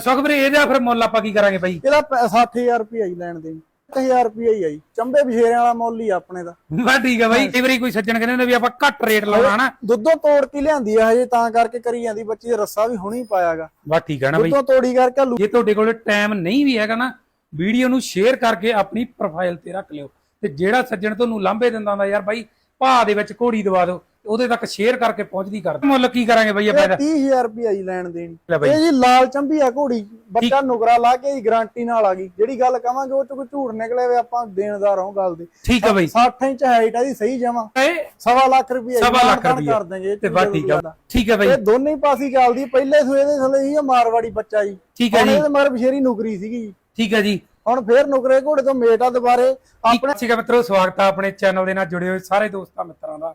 ਸੁਖ ਵੀਰੇ ਇਹਦਾ ਫਿਰ ਮੁੱਲ ਆਪਾਂ ਕੀ ਕਰਾਂਗੇ ਬਾਈ? ਇਹਦਾ 60000 ਰੁਪਏ ਹੀ ਲੈਣ ਦੇਣ। 1000 ਰੁਪਏ ਹੀ ਆ ਜੀ। ਚੰਬੇ ਬਸ਼ੇਰਿਆਂ ਵਾਲਾ ਮੁੱਲ ਹੀ ਆ ਆਪਣੇ ਦਾ। ਬਸ ਠੀਕ ਹੈ ਬਾਈ ਕਈ ਵਾਰੀ ਕੋਈ ਸੱਜਣ ਕਹਿੰਦੇ ਨੇ ਵੀ ਆਪਾਂ ਘੱਟ ਰੇਟ ਲਾਉਣਾ ਨਾ। ਦੁੱਧੋਂ ਤੋੜ ਕੇ ਲਿਆਂਦੀ ਆ ਹਜੇ ਤਾਂ ਕਰਕੇ ਕਰੀ ਜਾਂਦੀ ਬੱਚੀ ਦਾ ਰੱਸਾ ਵੀ ਹੁਣੀ ਪਾਇਆਗਾ ਬਸ ਠੀਕ ਹੈ ਨਾ ਬਾਈ। ਦੁੱਧੋਂ ਤੋੜੀ ਕਰਕੇ ਜੇ ਤੁਹਾਡੇ ਕੋਲ ਟਾਈਮ ਨਹੀਂ ਵੀ ਹੈਗਾ ਨਾ ਵੀਡੀਓ ਨੂੰ ਸ਼ੇਅਰ ਕਰਕੇ ਆਪਣੀ ਪ੍ਰੋਫਾਈਲ ਤੇ ਰੱਖ ਲਿਓ। ਤੇ ਜਿਹੜਾ ਸੱਜਣ ਤੁਹਾਨੂੰ ਲਾਂਭੇ ਦਿੰਦਾ ਹੁੰਦਾ ਯਾਰ ਬਾਈ ਭਾਅ ਦੇ ਵਿੱਚ ਘੋੜੀ ਦਵਾ ਦਿਓ। ਤੇ ਉਹਦੇ ਤੱਕ ਸ਼ੇਅਰ ਕਰਕੇ ਪਹੁੰਚਦੀ ਕਰ। ਦਿਓ। ਮੁੱਲ ਕੀ ਕਰਾਂਗੇ ਬਾਈ ਆਪਾਂ ਇਹ ਇਹਦਾ? 30000 ਰੁਪਏ ਹੀ ਲੈਣ ਦੇਣੀ। ਲੈ ਬਾਈ। ਇਹ ਜੀ ਲਾਲ ਚੰਬੀ ਆ ਘੋੜੀ ਬੱਚਾ ਨੁਕਰਾ ਲਾ ਕੇ ਹੀ ਗਾਰੰਟੀ ਨਾਲ ਆ ਗਈ। ਜਿਹੜੀ ਗੱਲ ਕਵਾਂਗੇ ਉਹ ਚ ਕੋਈ ਝੂਠ ਨਿਕਲੇ ਵੇ ਆਪਾਂ ਦੇਣਦਾਰ ਹਾਂ ਗੱਲ ਦੇ। ਠੀਕ ਹੈ ਬਾਈ। 60 ਇੰਚ ਹਾਈਟ ਆ ਦੀ ਸਹੀ ਜਮਾ। ਇਹ ਸਵਾ ਲੱਖ ਰੁਪਏ ਸਵਾ ਲੱਖ ਰੁਪਈਆ। ਕਰ ਦਾਂਗੇ ਤੇ ਬਸ ਠੀਕ ਹੈ ਠੀਕ ਹੈ ਬਾਈ। ਇਹ ਦੋਨੇ ਹੀ ਪਾਸੇ ਚੱਲਦੀ ਪਹਿਲੇ ਸੂਏ ਦੇ ਥੱਲੇ ਹੀ ਆ ਮਾਰਵਾੜੀ ਬੱਚਾ ਜੀ। ਠੀਕ ਹੈ ਹੁਣ ਜੀ। ਇਹਦੇ ਮਗਰ ਬਸ਼ੇਰੀ ਨੁਕਰੀ ਸੀਗੀ ਜੀ। ਠੀਕ ਹੈ ਜੀ। ਹੁਣ ਫੇਰ ਨੁਕਰੇ ਘੋੜੇ ਤੋਂ ਮੇਟ ਆ ਦੁਬਾਰੇ। ਆਪਣੇ ਸੀਗਾ ਮਿੱਤਰੋ ਸਵਾਗਤ ਆ ਆਪਣੇ ਚੈਨਲ ਦੇ ਨਾਲ ਜੁੜੇ ਹੋਏ ਸਾਰੇ ਦੋਸਤਾਂ ਮਿੱਤਰਾਂ ਦਾ।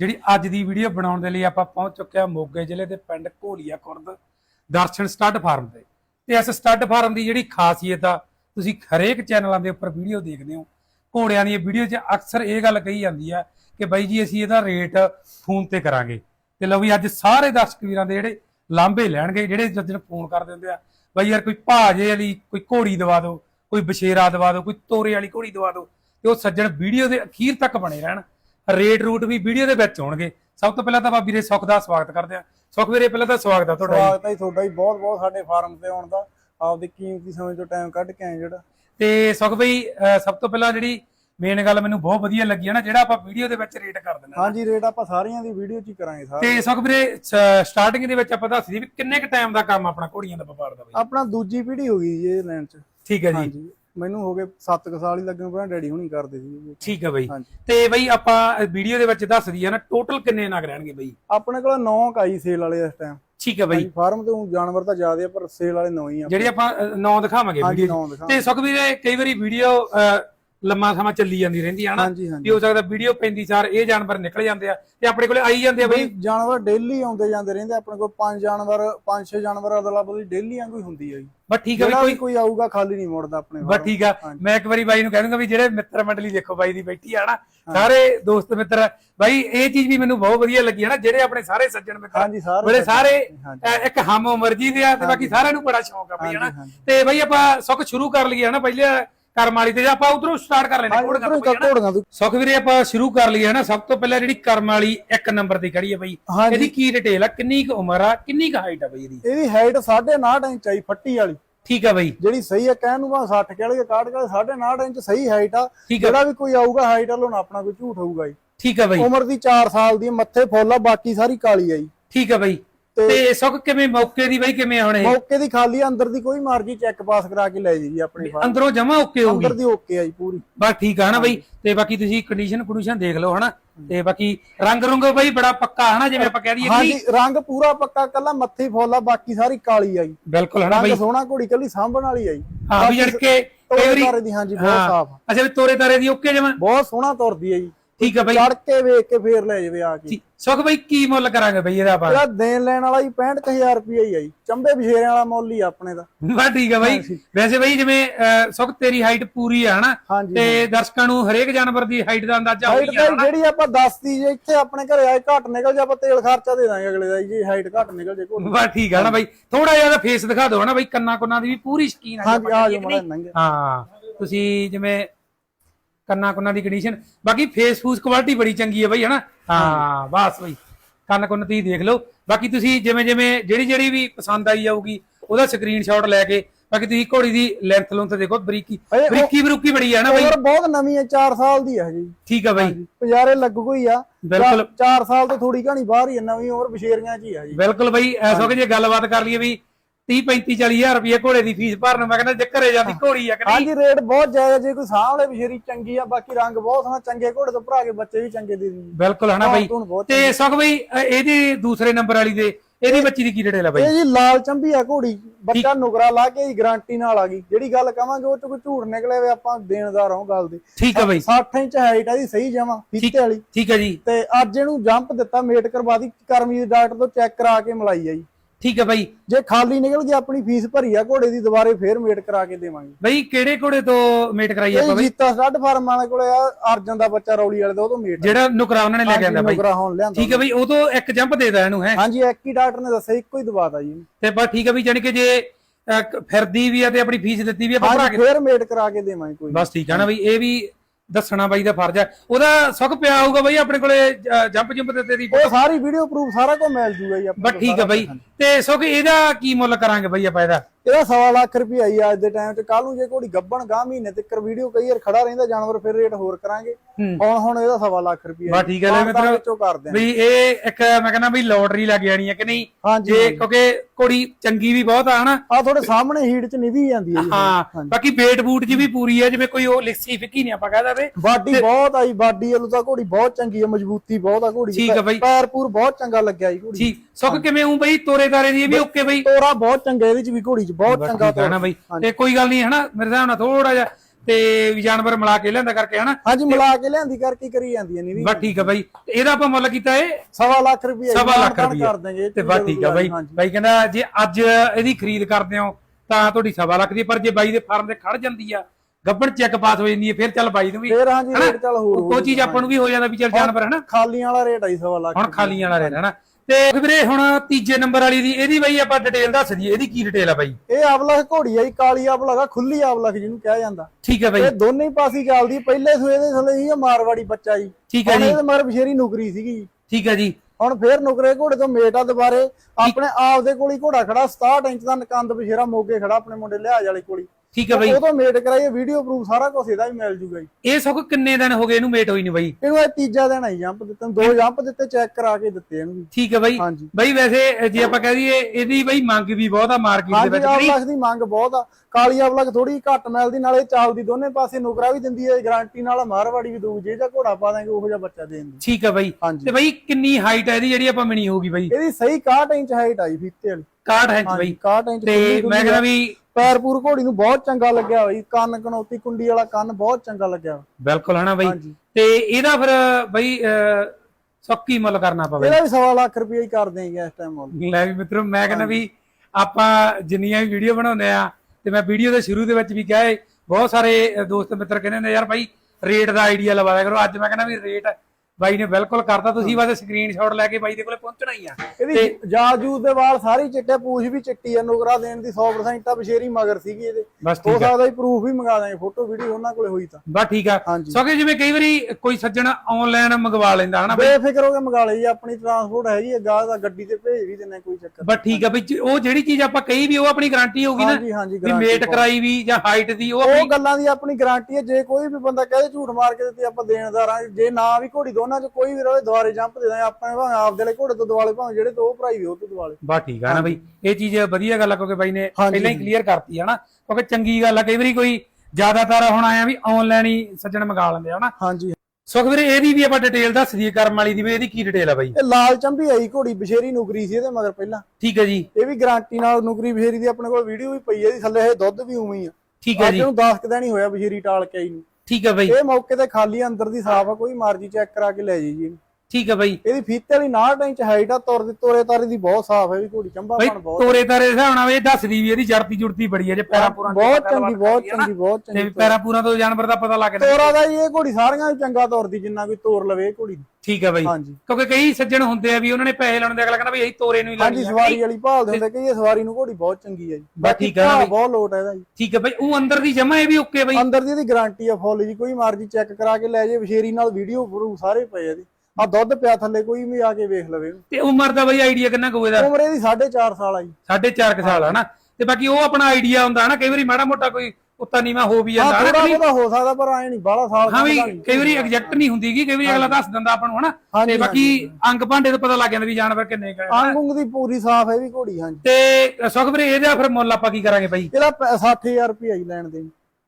ਜਿਹੜੀ ਅੱਜ ਦੀ ਵੀਡੀਓ ਬਣਾਉਣ ਦੇ ਲਈ ਆਪਾਂ ਪਹੁੰਚ ਚੁੱਕੇ ਮੋਗੇ ਜ਼ਿਲ੍ਹੇ ਦੇ ਪਿੰਡ ਘੋਲੀਆ ਖੁਰਦ ਦਰਸ਼ਨ ਸਟੱਡ ਫਾਰਮ ਤੇ। ਤੇ ਇਸ ਸਟੱਡ ਫਾਰਮ ਦੀ ਜਿਹੜੀ ਖਾਸੀਅਤ ਆ, ਤੁਸੀਂ ਹਰੇਕ ਚੈਨਲਾਂ ਦੇ ਉੱਪਰ ਵੀਡੀਓ ਦੇਖਦੇ ਹੋ। ਘੋੜਿਆਂ ਦੀ ਵੀਡੀਓ 'ਚ ਅਕਸਰ ਇਹ ਗੱਲ ਕਹੀ ਜਾਂਦੀ ਆ ਕਿ ਬਾਈ ਜੀ, ਅਸੀਂ ਇਹਦਾ ਰੇਟ ਫੋਨ ਤੇ ਕਰਾਂਗੇ। ਤੇ ਲਓ ਵੀ ਅੱਜ ਸਾਰੇ ਦਰਸ਼ਕ ਵੀਰਾਂ ਦੇ ਜਿਹੜੇ ਲਾਂਭੇ ਲੈਣਗੇ, ਜਿਹੜੇ ਜੱਜਣ ਫੋਨ ਕਰ ਦਿੰਦੇ ਆ, ਬਾਈ ਯਾਰ ਕੋਈ ਭਾਜੇ ਵਾਲੀ ਕੋਈ ਘੋੜੀ ਦਵਾ ਦਿਓ, ਕੋਈ ਬਸ਼ੇਰਾ ਦਵਾ ਦਿਓ, ਕੋਈ ਤੋਰੇ ਵਾਲੀ ਘੋੜੀ ਦਵਾ ਦਿਓ, ਤੇ ਉਹ ਸੱਜਣ ਵੀਡੀਓ ਦੇ ਅਖੀਰ ਤੱਕ ਬਣੇ ਰਹਿਣ। ਰੇਟ ਰੂਟ ਵੀ ਵੀਡੀਓ ਦੇ ਵਿੱਚ ਹੋਣਗੇ। ਸਭ ਤੋਂ ਪਹਿਲਾਂ ਤਾਂ ਆਪਾਂ ਵੀਰੇ ਸੁਖ ਦਾ ਸਵਾਗਤ ਕਰਦੇ ਆ ਸੁਖ ਵੀਰੇ ਪਹਿਲਾਂ ਤਾਂ ਸਵਾਗਤ ਆ ਤੁਹਾਡਾ ਜੀ। ਸਵਾਗਤ ਹੈ ਤੁਹਾਡਾ ਹੀ ਬਹੁਤ ਬਹੁਤ ਸਾਡੇ ਫਾਰਮ ਤੇ ਆਉਣ ਦਾ ਆਪਦੇ ਕੀਮਤੀ ਸਮੇਂ ਤੋਂ ਟਾਈਮ ਕੱਢ ਕੇ ਆਏ ਜਿਹੜਾ। ਤੇ ਸੁਖ ਬਈ ਸਭ ਤੋਂ ਪਹਿਲਾਂ ਜਿਹੜੀ ਮੇਨ ਗੱਲ ਮੈਨੂੰ ਬਹੁਤ ਵਧੀਆ ਲੱਗੀ ਹੈ ਨਾ ਜਿਹੜਾ ਆਪਾਂ ਵੀਡੀਓ ਦੇ ਵਿੱਚ ਰੇਟ ਕਰ ਦਿੰਦੇ ਹਾਂ। ਹਾਂਜੀ ਰੇਟ ਆਪਾਂ ਸਾਰੀਆਂ ਦੀ ਵੀਡੀਓ 'ਚ ਹੀ ਕਰਾਂਗੇ ਸਾਰੇ। ਤੇ ਸੁਖ ਵੀਰੇ ਸਟਾਰਟਿੰਗ ਦੇ ਵਿੱਚ ਆਪਾਂ ਦੱਸ ਦਈਏ ਵੀ ਕਿੰਨੇ ਕ ਟਾਈਮ ਦਾ ਕੰਮ ਆਪਣਾ ਘੋੜੀਆਂ ਦਾ ਵਪਾਰ ਦਾ ਬਈ? ਆਪਣਾ ਦੂਜੀ ਪੀੜ੍ਹੀ ਹੋ ਗਈ ਜੀ ਇਹ ਲੈਣ 'ਚ। ਠੀਕ ਹੈ ਜੀ। ਹਾਂਜੀ। ਮੈਨੂੰ ਹੋ ਗਏ 7 ਸਾਲ ਹੀ ਲੱਗਣ ਪਹਿਲਾਂ ਡੈਡੀ ਹੁਣੀ ਕਰਦੇ ਸੀ ਠੀਕ ਹੈ ਬਈ। ਹਾਂਜੀ। ਤੇ ਬਈ ਆਪਾਂ ਵੀਡੀਓ ਦੇ ਵਿੱਚ ਦੱਸ ਦਈਏ ਨਾ ਟੋਟਲ ਕਿੰਨੇ ਨਗ ਰਹਿਣਗੇ ਬਈ? ਆਪਣੇ ਕੋਲ 9 ਕਾਈ ਸੇਲ ਵਾਲੇ ਇਸ ਟਾਈਮ ਠੀਕ ਹੈ ਬਈ। ਫਾਰਮ ਤੇ ਊਂ ਜਾਨਵਰ ਤਾਂ ਜ਼ਿਆਦੇ ਆ ਪਰ ਸੇਲ ਵਾਲੇ 9 ਹੀ ਆ। ਜਿਹੜੇ ਆਪਾਂ ਨਾਂ ਦਿਖਾਵਾਂਗੇ ਹਾਂਜੀ ਵੀਡੀਓ 9 ਦਿਖਾ ਤੇ ਸੁਖਵੀਰ ਕਈ ਵਾਰੀ ਵੀਡੀਓ ਲੰਮਾ ਸਮਾਂ ਚੱਲੀ ਜਾਂਦੀ ਰਹਿੰਦੀ ਹੈ ਨਾ ਹਾਂਜੀ ਵੀ ਹੋ ਸਕਦਾ ਵੀਡੀਓ ਪੈਂਦੀ ਸਾਰ ਇਹ ਜਾਨਵਰ ਨਿਕਲ ਜਾਂਦੇ ਆ ਤੇ ਆਪਣੇ ਕੋਲੇ ਆਈ ਜਾਂਦੇ ਆ ਬਈ? ਬਈ ਜਾਨਵਰ ਡੇਲੀ ਆਉਂਦੇ ਜਾਂਦੇ ਰਹਿੰਦੇ ਆਪਣੇ ਕੋਲ ਪੰਜ ਜਾਨਵਰ ਪੰਜ ਛੇ ਜਾਨਵਰ ਅਦਲਾ ਬਦਲੀ ਡੇਲੀ ਆ ਕੋਈ ਹੁੰਦੀ ਆ ਜੀ। ਬਸ ਠੀਕ ਹੈ ਵੀ ਜਿਹੜਾ ਕੋਈ ਵੀ ਕੋਈ ਆਊਗਾ ਖਾਲੀ ਨਹੀਂ ਮੁੜਦਾ ਆਪਣੇ ਬਸ ਠੀਕ ਆ। ਹਾਂਜੀ। ਮੈਂ ਇੱਕ ਵਾਰੀ ਬਾਈ ਨੂੰ ਕਹਿ ਦੂੰਗਾ ਵੀ ਜਿਹੜੇ ਮਿੱਤਰ ਮੰਡਲੀ ਦੇਖੋ ਬਾਈ ਦੀ ਬੈਠੀ ਆ ਨਾ ਸਾਰੇ ਦੋਸਤ ਮਿੱਤਰ ਬਾਈ ਇਹ ਚੀਜ਼ ਵੀ ਮੈਨੂੰ ਬਹੁਤ ਵਧੀਆ ਲੱਗੀ ਹੈ ਨਾ ਜਿਹੜੇ ਆਪਣੇ ਸਾਰੇ ਸੱਜਣ ਮਿੱਤਰ ਹਾਂਜੀ ਸਾਰੇ ਬੜੇ ਸਾਰੇ ਹਾਂਜੀ। ਇੱਕ ਹਮ ਉਮਰ ਜੀ ਦੇ ਆ ਤੇ ਬਾਕੀ ਸਾਰਿਆਂ ਨੂੰ ਬੜਾ ਸ਼ੌਂਕ ਆ ਬਈ ਹਨਾ? ਹਾਂਜੀ। ਤੇ ਬਾਈ ਆਪਾਂ ਸੁੱਖ ਸ਼ੁਰੂ ਕਰ ਲਈਏ ਹਨਾ? ਪਹਿਲੇ ਕਰਮ ਵਾਲੀ ਤੇ ਆਪਾਂ ਉਧਰੋਂ ਸਟਾਰਟ ਕਰ ਤੋਂ ਬਈ, ਹਨਾ? ਘੋੜੀਆਂ ਤੋਂ। ਸੁਖ ਵੀਰੇ ਆਪਾਂ ਸ਼ੁਰੂ ਕਰ ਲਈਏ ਹਨਾ ਸਭ ਤੋਂ ਪਹਿਲਾਂ ਜਿਹੜੀ ਕਰਮ ਵਾਲੀ ਇੱਕ ਨੰਬਰ ਤੇ ਖੜੀ ਹੈ ਬਈ। ਇਹਦੀ ਕੀ ਡਿਟੇਲ ਆ? ਕਿੰਨੀ ਕੁ ਉਮਰ ਆ? ਕਿੰਨੀ ਕੁ ਹਾਈਟ ਆ ਬਈ ਇਹਦੀ? ਇਹਦੀ ਹਾਈਟ 9.5 ਇੰਚ ਆਈ ਫੱਟੀ ਵਾਲੀ। ਠੀਕ ਆ ਬਈ। ਜਿਹੜੀ ਸਹੀ ਹੈ ਕਹਿਣ ਨੂੰ ਬਾ 60 ਕਹਿ ਲਈਏ 61 ਕਹਿ 9.5 ਇੰਚ ਸਹੀ ਹਾਈਟ ਆ। ਆ। ਜਿਹੜਾ ਵੀ ਕੋਈ ਆਊਗਾ ਹਾਈਟ ਵੱਲੋਂ ਆਪਣਾ ਕੋਈ ਝੂਠ ਹੋਊਗਾ ਜੀ। ਠੀਕ ਆ ਬਈ। ਉਮਰ ਦੀ 4 ਸਾਲ ਦੀ ਮੱਥੇ ਫੁੱਲ ਆ ਬਾਕੀ ਸਾਰੀ ਕਾਲੀ ਆ ਜੀ। ਠੀਕ ਆ ਬਈ। ਤੇ- ਸੁਖ ਕਿਵੇਂ ਮੌਕੇ ਦੀ ਬਈ ਕਿਵੇਂ ਹੁਣ ਇਹ? ਮੌਕੇ ਦੀ ਖਾਲੀ ਆ, ਅੰਦਰ ਦੀ ਕੋਈ ਮਰਜ਼ੀ ਚੈੱਕ ਪਾਸ ਕਰਾ ਕੇ ਲੈ ਜੀ ਜੀ ਆਪਣੀ ਫਾਰਮ। ਅੰਦਰੋਂ ਜਮਾ ਓਕੇ ਹੋਊਗੀ। ਅੰਦਰ ਦੀ ਓਕੇ ਆ ਜੀ ਪੂਰੀ। ਬਸ ਠੀਕ ਆ ਨਾ ਬਈ। ਤੇ ਬਾਕੀ ਤੁਸੀਂ ਕੰਡੀਸ਼ਨ ਕੰਡੀਸ਼ਨ ਦੇਖ ਲਓ ਹਨਾ? ਤੇ ਬਾਕੀ ਰੰਗ ਰੁੰਗ ਬਈ ਬੜਾ ਪੱਕਾ ਹਨਾ? ਜਿਵੇਂ ਆਪਾਂ ਕਹਿ ਦਈਏ ਕਿ ਹਾਂਜੀ ਰੰਗ ਪੂਰਾ ਪੱਕਾ ਕੱਲਾ ਮੱਥੇ ਫੁੱਲ ਆ ਬਾਕੀ ਸਾਰੀ ਕਾਲੀ ਆ ਜੀ। ਬਿਲਕੁਲ ਹਨਾ ਰੰਗ ਬਈ ਸੋਹਣਾ ਘੋੜੀ ਕੱਲੀ ਸਾਂਭਣ ਵਾਲੀ ਆ ਜੀ। ਹਾਂ ਵੀ ਕੇ ਤੋਰੇ ਤਾਰੇ ਦੀ ਹਾਂਜੀ ਬਹੁਤ। ਸਾਫ਼ ਅੱਛਾ ਵੀ ਤੋਰੇ ਤਾਰੇ ਦੀ ਓਕੇ ਜਮਾ? ਬਹੁਤ ਸੋਹਣਾ ਤੁਰਦੀ ਆ ਜੀ। ਠੀਕ ਆ ਬਈ। ਚੜ ਕੇ ਵੇਖ ਕੇ ਫੇਰ ਲੈ ਜਾਵੇ ਆ ਕੇ। ਸੁਖ ਬਈ ਕੀ ਮੁੱਲ ਕਰਾਂਗੇ ਬਈ ਇਹਦਾ ਆਪਾਂ? ਇਹਦਾ ਦੇਣ ਲੈਣ ਵਾਲਾ ਹੀ 65000 ਰੁਪਏ ਹੀ ਆ ਜੀ। ਚੰਬੇ ਬਸ਼ੇਰਿਆਂ ਵਾਲਾ ਮੁੱਲ ਹੀ ਆਪਣੇ ਦਾ। ਬਸ ਠੀਕ ਆ ਬਈ। ਵੈਸੇ ਬਈ ਜਿਵੇਂ ਸੁਖ ਤੇਰੀ ਹਾਈਟ ਪੂਰੀ ਆ ਹਨਾ? ਤੇ ਦਰਸ਼ਕਾਂ ਨੂੰ ਹਰੇਕ ਜਾਨਵਰ ਦੀ ਹਾਈਟ ਦਾ ਅੰਦਾਜ਼ਾ ਹੋ ਹਾਈਟ ਹੀ ਜਾਣਾ ਜਿਹੜੀ ਆਪਾਂ ਦੱਸਦੀ ਜੇ ਇੱਥੇ ਆਪਣੇ ਘਰੇ ਆਏ ਘੱਟ ਨਿਕਲ ਜੇ ਆਪਾਂ ਤੇਲ ਖਰਚਾ ਦੇ ਦਾਂਗੇ ਅਗਲੇ ਦਾ ਜੀ ਹਾਈਟ ਘੱਟ ਨਿਕਲ ਜੇ ਕੋਈ ਬਸ ਠੀਕ ਆ ਨਾ ਬਈ? ਥੋੜਾ ਜਿਹਾ ਫੇਸ ਦਿਖਾ ਦਿਓ ਨਾ ਬਈ? ਕੰਨਾ ਕੁੰਨਾ ਦੀ ਵੀ ਪੂਰੀ ਸ਼ਕੀਨ ਆ ਹਾਂ ਤੁਸੀਂ ਜਿਵੇਂ ਕੰਨਾ ਕੁੰਨਾ ਦੀ ਕੰਡੀਸ਼ਨ ਬਾਕੀ ਫੇਸ ਫੂਸ ਕੁਆਲਿਟੀ ਬੜੀ ਚੰਗੀ ਹੈ ਬਈ ਹਨਾ? ਹਾਂ ਬਸ ਬਈ। ਕੰਨ ਕੁੰਨ ਤੁਸੀਂ ਦੇਖ ਲਓ। ਬਾਕੀ ਤੁਸੀਂ ਜਿਵੇਂ ਜਿਵੇਂ ਜਿਹੜੀ ਜਿਹੜੀ ਵੀ ਪਸੰਦ ਆਈ ਜਾਊਗੀ ਉਹਦਾ ਸਕਰੀਨਸ਼ਾਟ ਲੈ ਕੇ ਬਾਕੀ ਤੁਸੀਂ ਘੋੜੀ ਦੀ ਲੈਂਥ ਲੁੰਥ ਦੇਖੋ ਬਰੀਕੀ ਬਰੀਕੀ ਬਰੂਕੀ ਬੜੀ ਆ ਨਾ ਬਈ? ਬਹੁਤ ਨਵੀਂ ਹੈ 4 ਸਾਲ ਦੀ ਹੈ ਜੀ ਠੀਕ ਆ ਬਈ। ਪੰਜਾਰੇ ਲੱਗੂ ਹੀ ਆ। ਬਿਲਕੁਲ। 4 ਸਾਲ ਤੋਂ ਥੋੜੀ ਘਣੀ ਬਾਹਰ ਹੀ ਨਵੀਂ ਉਮਰ ਬਸ਼ੇਰੀਆਂ 'ਚ ਹੀ ਆ ਜੀ ਬਿਲਕੁਲ ਬਈ ਐਸੋ ਕਿ ਜੇ ਗੱਲਬਾਤ ਕਰ ਲਈਏ ਵੀ 30 35 40 ਹਜ਼ਾਰ ਰੁਪਏ ਘੋੜੇ ਦੀ ਫੀਸ ਭਰਨ ਮੈਂ ਕਹਿੰਦਾ ਜੇ ਘਰੇ ਜਾਂਦੀ ਘੋੜੀ ਆ ਕਿ ਨਹੀਂ? ਹਾਂਜੀ ਰੇਟ ਬਹੁਤ ਜਾਇਜ਼ ਜੇ ਕੋਈ ਸਾਹਮਣੇ ਬਸ਼ੇਰੀ ਚੰਗੀ ਆ ਬਾਕੀ ਰੰਗ ਬਹੁਤ ਸੋਹਣਾ ਚੰਗੇ ਘੋੜੇ ਤੋਂ ਭਰਾ ਕੇ ਬੱਚੇ ਵੀ ਚੰਗੇ ਦੇ ਦਿੰਦੇ ਬਿਲਕੁਲ ਹਨਾ ਬਈ? ਤੇ ਸੁਖ ਬਈ ਇਹਦੀ ਦੂਸਰੇ ਨੰਬਰ ਵਾਲੀ ਦੇ ਇਹਦੀ ਬੱਚੀ ਦੀ ਕੀ ਡਿਟੇਲ ਆ ਬਈ? ਇਹ ਜੀ ਲਾਲ ਚੰਬੀ ਆ ਘੋੜੀ ਬੱਚਾ ਨੁਕਰਾ ਲਾ ਕੇ ਹੀ ਗਾਰੰਟੀ ਨਾਲ ਆ ਗਈ। ਜਿਹੜੀ ਗੱਲ ਕਵਾਂਗੇ ਉਹ ਚ ਕੋਈ ਝੂਠ ਨਿਕਲੇ ਵੇ ਆਪਾਂ ਦੇਣਦਾਰ ਹਾਂ ਗੱਲ ਦੇ। ਠੀਕ ਆ ਬਈ। 60 ਇੰਚ ਹਾਈਟ ਆ ਦੀ ਸਹੀ ਜਮਾ ਫੀਤੇ ਵਾਲੀ। ਠੀਕ ਆ ਜੀ। ਤੇ ਅੱਜ ਇਹਨੂੰ ਜੰਪ ਦਿੱਤਾ ਮੇਟ ਕਰਵਾ ਦੀ ਕਰਮਜੀਤ ਡਾਕਟਰ ਤੋਂ ਚੈੱਕ ਕਰਾ ਕੇ ਮਲਾਈ ਆ ਜੀ। ਠੀਕ ਆ ਬਈ। ਜੇ ਖਾਲੀ ਨਿਕਲ ਗਈ ਆਪਣੀ ਫੀਸ ਭਰੀ ਆ ਘੋੜੇ ਦੀ ਦੁਬਾਰੇ ਫੇਰ ਮੇਟ ਕਰਾ ਕੇ ਦੇਵਾਂਗੇ। ਬਈ ਕਿਹੜੇ ਘੋੜੇ ਤੋਂ ਮੇਟ ਕਰਾਈ ਆਪਾਂ ਬਈ? ਜੀਤਾ ਸਟੱਡ ਫਾਰਮ ਵਾਲੇ ਕੋਲੇ ਆ ਅਰਜਨ ਦਾ ਬੱਚਾ ਰੌਲੀ ਵਾਲੇ ਦਾ ਉਹ ਤੋਂ ਮੇਟ ਜਿਹੜਾ ਨੁਕਰਾ ਉਹਨਾਂ ਨੇ ਲੈ ਕੇ ਆਂਦਾ ਬਈ। ਨੁਕਰਾ ਹੋਣ ਲਿਆਂਦਾ ਠੀਕ ਆ ਬਈ ਉਹ ਤੋਂ ਇੱਕ ਜੰਪ ਦੇਦਾ ਇਹਨੂੰ ਹੈ? ਹਾਂਜੀ ਇੱਕ ਹੀ ਡਾਕਟਰ ਨੇ ਦੱਸਿਆ ਇੱਕੋ ਹੀ ਦਵਾਤਾ ਜੀ ਤੇ ਬਸ ਠੀਕ ਆ ਵੀ ਜਾਨੀ ਕਿ ਜੇ ਫਿਰਦੀ ਵੀ ਆ ਤੇ ਆਪਣੀ ਫੀਸ ਦਿੱਤੀ ਵੀ ਆ ਭਰਾ ਕੇ ਫੇਰ ਮੇਟ ਕਰਾ ਕੇ ਦੇਵਾਂਗੇ ਕੋਈ ਬਸ ਠੀਕ ਆ ਨਾ ਬਈ ਇਹ ਵੀ ਦੱਸਣਾ ਬਾਈ ਦਾ ਫਰਜ਼ ਹੈ। ਉਹਦਾ ਸੁੱਖ ਪਿਆ ਹੋਊਗਾ ਬਈ ਆਪਣੇ ਕੋਲੇ ਜੰਪ ਜੰਪ ਤੇ ਤੇਰੀ ਉਹ ਸਾਰੀ ਵੀਡੀਓ ਪ੍ਰੂਫ ਸਾਰਾ ਕੁਝ ਮਿਲ ਜੂਗਾ ਜੀ ਬਸ ਠੀਕ ਸਾਰਾ ਬਈ। ਤੇ ਸੁੱਖ ਇਹਦਾ ਕੀ ਮੁੱਲ ਕਰਾਂਗੇ ਬਈ ਆਪਾਂ ਇਹਦਾ? ਇਹਦਾ ਸਵਾ ਲੱਖ ਰੁਪਈਆ ਹੀ ਆ ਅੱਜ ਦੇ ਟਾਈਮ ਤੇ। ਕੱਲ ਨੂੰ ਜੇ ਘੋੜੀ ਗੱਬਣ ਗਾਹ ਮਹੀਨੇ ਤੱਕ ਵੀਡੀਓ ਕਈ ਵਾਰ ਖੜਾ ਰਹਿੰਦਾ ਜਾਨਵਰ ਫਿਰ ਰੇਟ ਹੋਰ ਕਰਾਂਗੇ। ਹੂੰ। ਹੁਣ ਹੁਣ ਇਹਦਾ ਸਵਾ ਲੱਖ ਰੁਪਈਆ ਬਸ ਠੀਕ ਆ ਲੈ ਮਿੱਤਰੋ। ਵਿੱਚੋਂ ਕਰਦੇ ਬਈ ਇਹ ਇੱਕ ਮੈਂ ਕਹਿੰਦਾ ਬਈ ਲੋਟਰੀ ਲੱਗ ਜਾਣੀ ਹੈ ਕਿ ਨਹੀਂ? ਜੇ ਕਿਉਂਕਿ ਕੁੜੀ ਚੰਗੀ ਵੀ ਬਹੁਤ ਆ ਹਨਾ? ਆ ਤੁਹਾਡੇ ਸਾਹਮਣੇ ਹੀਟ ਚ ਨਿਭੀ ਜਾਂਦੀ ਹੈ ਹਾਂ ਬਾਕੀ ਵੇਟ ਬੂਟ ਜੀ ਵੀ ਪੂਰੀ ਹੈ ਜਿਵੇਂ ਕੋਈ ਉਹ ਲਿਕਸੀ ਫਿੱਕੀ ਨਹੀਂ ਆਪਾਂ ਕਹਿ ਦਵੇ ਬਾਡੀ ਬਹੁਤ ਆਈ ਬਾਡੀ ਵੱਲੋਂ ਤਾਂ ਘੋੜੀ ਬਹੁਤ ਚੰਗੀ ਹੈ ਮਜ਼ਬੂਤੀ ਬਹੁਤ ਆ ਘੋੜੀ। ਠੀਕ ਆ ਬਈ। ਪੈਰ ਪੂਰ ਬਹੁਤ ਚੰਗਾ ਲੱਗਿਆ ਜੀ ਘੋੜੀ ਜੀ ਸੁੱਖ ਕਿਵੇਂ ਹੂੰ ਬਈ? ਤੋਰੇ ਤਾਰੇ ਦੀ ਵੀ ਓਕੇ ਬਈ। ਤੋਰਾ ਬਹੁਤ ਚੰਗਾ ਇਹਦੇ ਚ ਵੀ ਘੋੜੀ ਚ ਬਹੁਤ ਚੰਗਾ ਆ ਨਾ ਬਈ? ਤੇ ਕੋਈ ਗੱਲ ਨਹੀਂ ਹਨਾ ਮੇਰੇ ਹਿਸਾਬ ਨਾਲ ਥੋੜਾ ਜਿਹਾ ਤੇ ਵੀ ਜਾਨਵਰ ਮਿਲਾ ਕੇ ਲਿਆਂਦਾ ਕਰਕੇ ਹਨਾ? ਹਾਂਜੀ ਮਿਲਾ ਕੇ ਲਿਆਂਦੀ ਕਰਕੇ ਹੀ ਕਰੀ ਜਾਂਦੀ ਹੈ ਨੀ ਵੀ ਬਸ ਠੀਕ ਆ ਬਈ। ਇਹਦਾ ਆਪਾਂ ਮੁੱਲ ਕੀਤਾ ਇਹ ਸਵਾ ਲੱਖ ਰੁਪਈਆ ਸਵਾ ਲੱਖ ਕਰ ਰੁਪਏ ਦਾਂਗੇ ਤੇ ਬਸ ਠੀਕ ਆ ਬਈ। ਬਾਈ ਕਹਿੰਦਾ ਜੇ ਅੱਜ ਇਹਦੀ ਖਰੀਦ ਕਰਦੇ ਹੋ ਤਾਂ ਤੁਹਾਡੀ ਸਵਾ ਲੱਖ ਦੀ ਪਰ ਜੇ ਬਾਈ ਦੇ ਫਾਰਮ ਤੇ ਖੜ ਜਾਂਦੀ ਆ ਗੱਬਣ ਚੈੱਕ ਪਾਸ ਹੋ ਜਾਂਦੀ ਹੈ ਫਿਰ ਚੱਲ ਬਾਈ ਨੂੰ ਵੀ। ਫੇਰ ਹਾਂਜੀ? ਰੇਟ ਚੱਲ ਹੋਰ ਕੋਈ ਚੀਜ਼ ਆਪਾਂ ਨੂੰ ਵੀ ਹੋ ਜਾਂਦਾ ਵੀ ਚੱਲ ਜਾਨਵਰ ਹਨਾ? ਖਾਲੀਆਂ ਵਾਲਾ ਰੇਟ ਆਈ ਸਵਾ ਲੱਖ ਹੁਣ ਖਾਲੀਆਂ ਵਾਲਾ ਰਹਿਣਾ ਹਨਾ? ਤੇ ਵੀਰੇ ਹੁਣ ਤੀਜੇ ਨੰਬਰ ਵਾਲੀ ਦੀ ਇਹਦੀ ਬਾਈ ਆਪਾਂ ਡਿਟੇਲ ਦੱਸ ਦਈਏ ਇਹਦੀ ਕੀ ਡਿਟੇਲ ਆ ਬਾਈ? ਇਹ ਆਵਲਖ ਘੋੜੀ ਆਈ ਕਾਲੀ ਆਵਲਖ ਖੁੱਲੀ ਆਵਲਖ ਜਿਹਨੂੰ ਕਿਹਾ ਜਾਂਦਾ। ਠੀਕ ਹੈ ਬਾਈ। ਇਹ ਦੋਨੇ ਹੀ ਪਾਸੇ ਚੱਲਦੀ ਪਹਿਲੇ ਸੂਏ ਦੇ ਥੱਲੇ ਹੀ ਮਾਰਵਾੜੀ ਬੱਚਾ ਜੀ। ਠੀਕ ਹੈ ਜੀ। ਇਹਦੇ ਮਗਰ ਬਸ਼ੇਰੀ ਨੁਕਰੀ ਸੀਗੀ ਜੀ। ਠੀਕ ਹੈ ਜੀ। ਹੁਣ ਫੇਰ ਨੁਕਰੇ ਘੋੜੇ ਤੋਂ ਮੇਟ ਆ ਦੁਬਾਰੇ। ਆਪਣੇ ਆਪ ਦੇ ਕੋਲ ਹੀ ਘੋੜਾ ਖੜਾ 67 ਇੰਚ ਦਾ ਨਕੰਦ ਬਸ਼ੇਰਾ ਮੋਗੇ ਖੜਾ ਆਪਣੇ ਮੁੰਡੇ ਲਿਹਾਜ ਵਾਲੇ ਕੋਲ ਹੀ। ਠੀਕ ਹੈ ਬਾਈ। ਉਹ ਤੋਂ ਮੇਟ ਕਰਾਈਏ ਵੀਡੀਓ ਪ੍ਰੂਫ ਸਾਰਾ ਕੁਝ ਇਹਦਾ ਵੀ ਮਿਲ ਜੂਗਾ ਜੀ। ਇਹ ਸਗੋਂ ਕਿੰਨੇ ਦਿਨ ਹੋ ਗਏ ਇਹਨੂੰ ਮੇਟ ਹੋਈ ਨਹੀਂ ਬਾਈ? ਇਹਨੂੰ ਇਹ ਤੀਜਾ ਦਿਨ ਆਈ ਜੰਪ ਦਿੱਤੇ ਨੂੰ, ਦੋ ਜੰਪ ਦਿੱਤੇ ਚੈੱਕ ਕਰਾ ਕੇ ਦਿੱਤੇ ਇਹਨੂੰ ਵੀ। ਠੀਕ ਹੈ ਬਾਈ। ਹਾਂਜੀ। ਬਾਈ ਵੈਸੇ ਜੇ ਆਪਾਂ ਕਹਿ ਦਈਏ ਇਹਦੀ ਬਾਈ ਮੰਗ ਵੀ ਬਹੁਤ ਆ ਮਾਰਕੀਟ ਦੇ ਹਾਂਜੀ ਵਿੱਚ ਨਹੀਂ? ਲੱਖ ਦੀ ਮੰਗ ਬਹੁਤ ਆ। ਕਾਲੀ ਆਪ ਲੱਖ ਥੋੜੀ ਘੱਟ ਮਿਲਦੀ ਨਾਲੇ ਚੱਲਦੀ ਦੋਨੇ ਪਾਸੇ ਨੁਕਰਾ ਵੀ ਦਿੰਦੀ ਹੈ ਗਾਰੰਟੀ ਨਾਲ ਮਾਰਵਾੜੀ ਵੀ ਦਊ। ਜੇ ਜਾਂ ਘੋੜਾ ਪਾ ਦਾਂਗੇ ਉਹੋ ਜਿਹਾ ਬੱਚਾ ਦੇ ਦਿੰਦੀ। ਠੀਕ ਹੈ ਬਾਈ। ਹਾਂਜੀ। ਤੇ ਬਾਈ ਕਿੰਨੀ ਹਾਈਟ ਹੈ ਇਹਦੀ ਜਿਹੜੀ ਆਪਾਂ ਮਿਣੀ ਹੋਊਗੀ ਬਾਈ? ਇਹਦੀ ਸਹੀ 61 ਇੰਚ ਹਾਈਟ ਆਈ ਫੀਤੇ ਵਾਲੀ। 61 ਇੰਚ ਬਾਈ। 61 ਇੰਚ ਤੇ ਮੈਂ ਕਹਿੰਦਾ ਵੀ ਪੈਰ ਪੂਰ ਘੋੜੀ ਨੂੰ ਬਹੁਤ ਚੰਗਾ ਲੱਗਿਆ ਬਈ। ਕੰਨ ਕਨੌਤੀ ਕੁੰਡੀ ਵਾਲਾ ਕੰਨ ਬਹੁਤ ਚੰਗਾ ਲੱਗਿਆ। ਬਿਲਕੁਲ ਹਨਾ ਬਾਈ? ਤੇ ਇਹਦਾ ਫਿਰ ਬਾਈ ਸੌਕੀ ਮੁੱਲ ਕਰਨਾ ਪਵੇ। ਇਹਦਾ ਵੀ ਸਵਾ ਲੱਖ ਰੁਪਏ ਹੀ ਕਰ ਦੇਂਗੇ ਇਸ ਟਾਈਮ ਮੁੱਲ। ਲੈ ਵੀ ਮਿੱਤਰੋ ਮੈਂ ਕਹਿੰਦਾ ਵੀ ਆਪਾਂ ਜਿੰਨੀਆਂ ਵੀ ਵੀਡੀਓ ਬਣਾਉਂਦੇ ਆ ਤੇ ਮੈਂ ਵੀਡੀਓ ਦੇ ਸ਼ੁਰੂ ਦੇ ਵਿੱਚ ਵੀ ਕਿਹਾ ਏ ਬਹੁਤ ਸਾਰੇ ਦੋਸਤ ਮਿੱਤਰ ਕਹਿੰਦੇ ਨੇ ਯਾਰ ਬਾਈ ਰੇਟ ਦਾ ਆਈਡੀਆ ਲਵਾਇਆ ਕਰੋ। ਅੱਜ ਮੈਂ ਕਹਿੰਦਾ ਵੀ ਰੇਟ ਬਾਈ ਨੇ ਬਿਲਕੁਲ ਕਰਤਾ ਤੁਸੀਂ ਬਸ ਸਕਰੀਨਸ਼ਾਟ ਲੈ ਕੇ ਬਾਈ ਦੇ ਕੋਲੇ ਪਹੁੰਚਣਾ ਹੀ ਆ। ਇਹਦੀ ਜਾਜੂਦ ਦੇ ਵਾਲ ਸਾਰੀ ਚਿੱਟੇ ਪੂਛ ਵੀ ਚਿੱਟੀ ਆ ਨੁਕਰਾ ਦੇਣ ਦੀ 100% ਤਾਂ ਬਸ਼ੇਰੀ ਮਗਰ ਸੀਗੀ ਇਹਦੇ। ਹੋ ਸਕਦਾ ਹੀ ਪ੍ਰੂਫ ਵੀ ਮੰਗਾ ਦਾਂਗੇ ਫੋਟੋ ਵੀਡੀਓ ਉਹਨਾਂ ਕੋਲੇ ਹੋਈ ਤਾਂ। ਬਸ ਠੀਕ ਆ। ਸੋ ਕਿ ਜਿਵੇਂ ਕਈ ਵਾਰੀ ਕੋਈ ਸੱਜਣ ਆਨਲਾਈਨ ਮੰਗਵਾ ਲੈਂਦਾ ਹਨਾ ਬਾਈ? ਬੇਫਿਕਰ ਹੋ ਕੇ ਮੰਗਾ ਲਈ ਆਪਣੀ ਟਰਾਂਸਪੋਰਟ ਹੈਗੀ ਗਾਹ ਦਾ ਗੱਡੀ ਤੇ ਭੇਜ ਵੀ ਦਿੰਨੇ ਕੋਈ ਚੱਕਰ ਬਸ ਠੀਕ ਆ ਜ- ਉਹ ਜਿਹੜੀ ਚੀਜ਼ ਆਪਾਂ ਕਹੀ ਵੀ ਉਹ ਆਪਣੀ ਗਾਰੰਟੀ ਹੋਊਗੀ ਨਾ ਹਾਂਜੀ ਹਾਂਜੀ ਵੀ ਮੇਟ। ਕਰਾਈ ਵੀ ਜਾਂ ਹਾਈਟ ਦੀ ਉਹ ਉਹ ਗੱਲਾਂ ਦੀ ਆਪਣੀ ਗਾਰੰਟੀ ਹੈ ਜੇ ਕੋਈ ਵੀ ਬੰਦਾ ਕਹੇ ਝੂਠ ਮਾਰ ਕੇ ਦਿੱਤੀ ਆਪਾਂ ਦੇਣਦਾਰ ਜੇ ਨਾ ਵੀ ਘੋੜੀ ਦੋਨਾਂ ਚ ਕੋਈ ਵੀ ਰਵੇ ਦੁਆਰੇ ਜੰਪ ਦੇ ਦਾਂਗੇ ਆਪਣੇ ਭਾਵੇਂ ਆਪਦੇ ਲਈ ਘੋੜੇ ਤੋਂ ਦੁਆਲੇ ਭਾਵੇਂ ਜਿਹੜੇ ਤੋਂ ਉਹ ਭਰਾਈ ਵੀ ਉਹ ਤੋਂ ਦੁਆਲੇ। ਬਸ ਠੀਕ ਆ ਨਾ ਬਈ। ਇਹ ਚੀਜ਼ ਵਧੀਆ ਗੱਲ ਆ ਕਿਉਂਕਿ ਬਾਈ ਨੇ। ਪਹਿਲਾਂ ਹੀ ਕਲੀਅਰ ਕਰਤੀ ਆ ਨਾ। ਕਿਉਂਕਿ ਚੰਗੀ ਗੱਲ ਆ ਕਈ ਵਾਰੀ ਕੋਈ ਜ਼ਿਆਦਾਤਰ ਹੁਣ ਆਇਆ ਵੀ ਆਨਲਾਈਨ ਹੀ ਸੱਜਣ ਮੰਗਾ ਲੈਂਦੇ ਆ ਹਨਾ? ਹਾਂਜੀ। ਸੁਖ ਵੀਰੇ ਇਹਦੀ ਵੀ ਆਪਾਂ ਡਿਟੇਲ ਦੱਸ ਦਈਏ ਕਰਮ ਵਾਲੀ ਦੀ ਵੀ ਇਹਦੀ ਕੀ ਡਿਟੇਲ ਆ ਬਾਈ? ਇਹ ਲਾਲ ਚੰਬੀ ਆਈ ਘੋੜੀ ਬਸ਼ੇਰੀ ਨੁਕਰੀ ਸੀ ਇਹਦੇ ਮਗਰ ਪਹਿਲਾਂ। ਠੀਕ ਹੈ ਜੀ। ਇਹ ਵੀ ਗਾਰੰਟੀ ਨਾਲ ਨੁਕਰੀ ਬਸ਼ੇਰੀ ਦੀ ਆਪਣੇ ਕੋਲ ਵੀਡੀਓ ਵੀ ਪਈ ਹੈ ਇਹਦੀ ਥੱਲੇ ਇਹ ਦੁੱਧ ਵੀ ਉਵੇਂ ਹੀ ਆ। ਠੀਕ ਹੈ ਅੱਜ ਜੀ। ਨੂੰ 10 ਦਿਨ ਹੀ ਹੋਇਆ ਬਸ਼ੇਰੀ ਟਾਲ ਕੇ ਆਈ ਨੂੰ। ਠੀਕ ਹੈ ਬਾਈ। ਇਹ ਮੌਕੇ ਤੇ ਖਾਲੀ ਅੰਦਰ ਦੀ ਸਾਫ਼ ਆ, ਕੋਈ ਮਰਜ਼ੀ ਚੈੱਕ ਕਰਾ ਕੇ ਲੈ ਜੀ ਜੀ ਠੀਕ ਹੈ ਬਾਈ। ਇਹਦੀ ਫੀਤੇ ਵਾਲੀ 69 ਇੰਚ ਹਾਈਟ ਆ ਤੁਰ ਦੀ ਤੋਰੇ ਤਾਰੇ ਦੀ ਬਹੁਤ ਸਾਫ਼ ਹੈ ਵੀ ਘੋੜੀ ਚੰਬਾ ਬਣ ਬਹੁਤ ਤੋਰੇ ਤਾਰੇ ਦੇ ਹਿਸਾਬ ਨਾਲ ਇਹ ਦੱਸਦੀ ਵੀ ਇਹਦੀ ਜੜਤੀ ਜੁੜਤੀ ਬੜੀ ਹੈ ਜੇ ਪੈਰਾਂ ਪੂਰਾਂ ਦੀ ਬਹੁਤ ਚੰਗੀ ਬਹੁਤ ਚੰਗੀ ਬਹੁਤ ਤੇ ਚੰਗੀ ਪੈਰਾਂ ਪੂਰਾਂ ਤੋਂ ਜਾਨਵਰ ਦਾ ਪਤਾ ਲੱਗ ਜਾਂਦਾ। ਤੋਰਾ ਦਾ ਇਹ ਘੋੜੀ ਸਾਰੀਆਂ ਚੰਗਾ ਤੁਰਦੀ ਜਿੰਨਾ ਕੋਈ ਤੋਰ ਲਵੇ ਘੋੜੀ ਦੀ। ਠੀਕ ਹੈ ਬਾਈ। ਹਾਂਜੀ। ਕਿਉਂਕਿ ਕਈ ਸੱਜਣ ਹੁੰਦੇ ਆ ਵੀ ਉਹਨਾਂ ਨੇ ਪੈਸੇ ਲਾਉਣ ਦੇ ਅਗਲਾ ਕਹਿੰਦਾ ਵੀ ਅਸੀਂ ਤੋਰੇ ਨੂੰ ਹੀ ਹਾਂਜੀ ਲਾਣੀ ਆ ਸਵਾਰੀ ਵਾਲੀ ਭਾਲਦੇ ਹੁੰਦੇ ਕਿ ਇਹ ਸਵਾਰੀ ਨੂੰ ਘੋੜੀ ਬਹੁਤ ਚੰਗੀ ਹੈ ਜੀ। ਬਸ ਠੀਕ ਆ ਬਈ। ਬਹੁਤ ਲੋਟ ਹੈ ਇਹਦਾ ਜੀ। ਠੀਕ ਹੈ ਬਾਈ ਉਹ ਅੰਦਰ ਦੀ ਜਮਾ ਇਹ ਵੀ ਓਕੇ ਬਾਈ। ਅੰਦਰ ਦੀ ਇਹਦੀ ਗਾਰੰਟੀ ਆ ਫੁੱਲ ਜੀ ਕੋਈ ਮਰਜ਼ੀ ਚੈੱਕ ਕਰਾ ਕੇ ਲੈ ਜੇ ਬਸ਼ੇਰੀ ਨਾਲ ਵੀਡੀਓ ਪ੍ਰੂਫ ਸਾਰੇ ਪਏ ਆ ਇਹਦੇ। ਆ ਦੁੱਧ ਪਿਆ ਥੱਲੇ ਕੋਈ ਵੀ ਆ ਕੇ ਵੇਖ ਲਵੇ। ਤੇ ਉਮਰ ਦਾ ਬਾਈ ਆਈਡੀਆ ਕਿੰਨਾ ਕੁ ਇਹਦਾ? ਉਮਰ ਇਹਦੀ 4.5 ਸਾਲ ਆ ਜੀ। ਸਾਢੇ ਚਾਰ ਕੁ ਸਾਲ ਹਨਾ ਤੇ ਬਾਕੀ ਉਹ ਆਪਣਾ ਆਈਡੀਆ ਹੁੰਦਾ ਹਨਾ ਕਈ ਵਾਰੀ ਮਾੜਾ ਮੋਟਾ ਕੋਈ ਉੱਤਾ ਨੀਵਾ ਹੋ ਵੀ ਜਾਂਦਾ ਹਨਾ ਥੋੜਾ ਕਈ- ਬਹੁਤਾ ਹੋ ਸਕਦਾ ਪਰ ਐ ਨਹੀਂ ਬਾਹਲਾ ਸਾਲ ਹਾਂ ਵੀ। ਕਈ ਵਾਰੀ ਐਗਜ਼ੈਕਟ ਨਹੀਂ ਹੁੰਦੀਗੀ ਕਈ ਵਾਰੀ ਅਗਲਾ ਦੱਸ ਦਿੰਦਾ ਆਪਾਂ ਨੂੰ ਹਨਾ? ਤੇ ਬਾਕੀ ਅੰਗ ਭਾਂਡੇ ਤੋਂ ਪਤਾ ਲੱਗ ਜਾਂਦਾ ਵੀ ਜਾਨਵਰ ਕਿੰਨੇ ਕੁ ਹੈ ਅੰਗ ਉਂਗ ਦੀ ਪੂਰੀ ਸਾਫ਼ ਹੈ ਵੀ ਘੋੜੀ ਹਾਂਜੀ। ਤੇ ਸੁਖਬਰੇ ਇਹਦਾ ਫਿਰ ਮੁੱਲ ਆਪਾਂ ਕੀ ਕਰਾਂਗੇ ਬਾਈ? ਇਹਦਾ ਪ- 60000 ਰੁਪਏ ਹੀ ਲੈਣ ਦੇ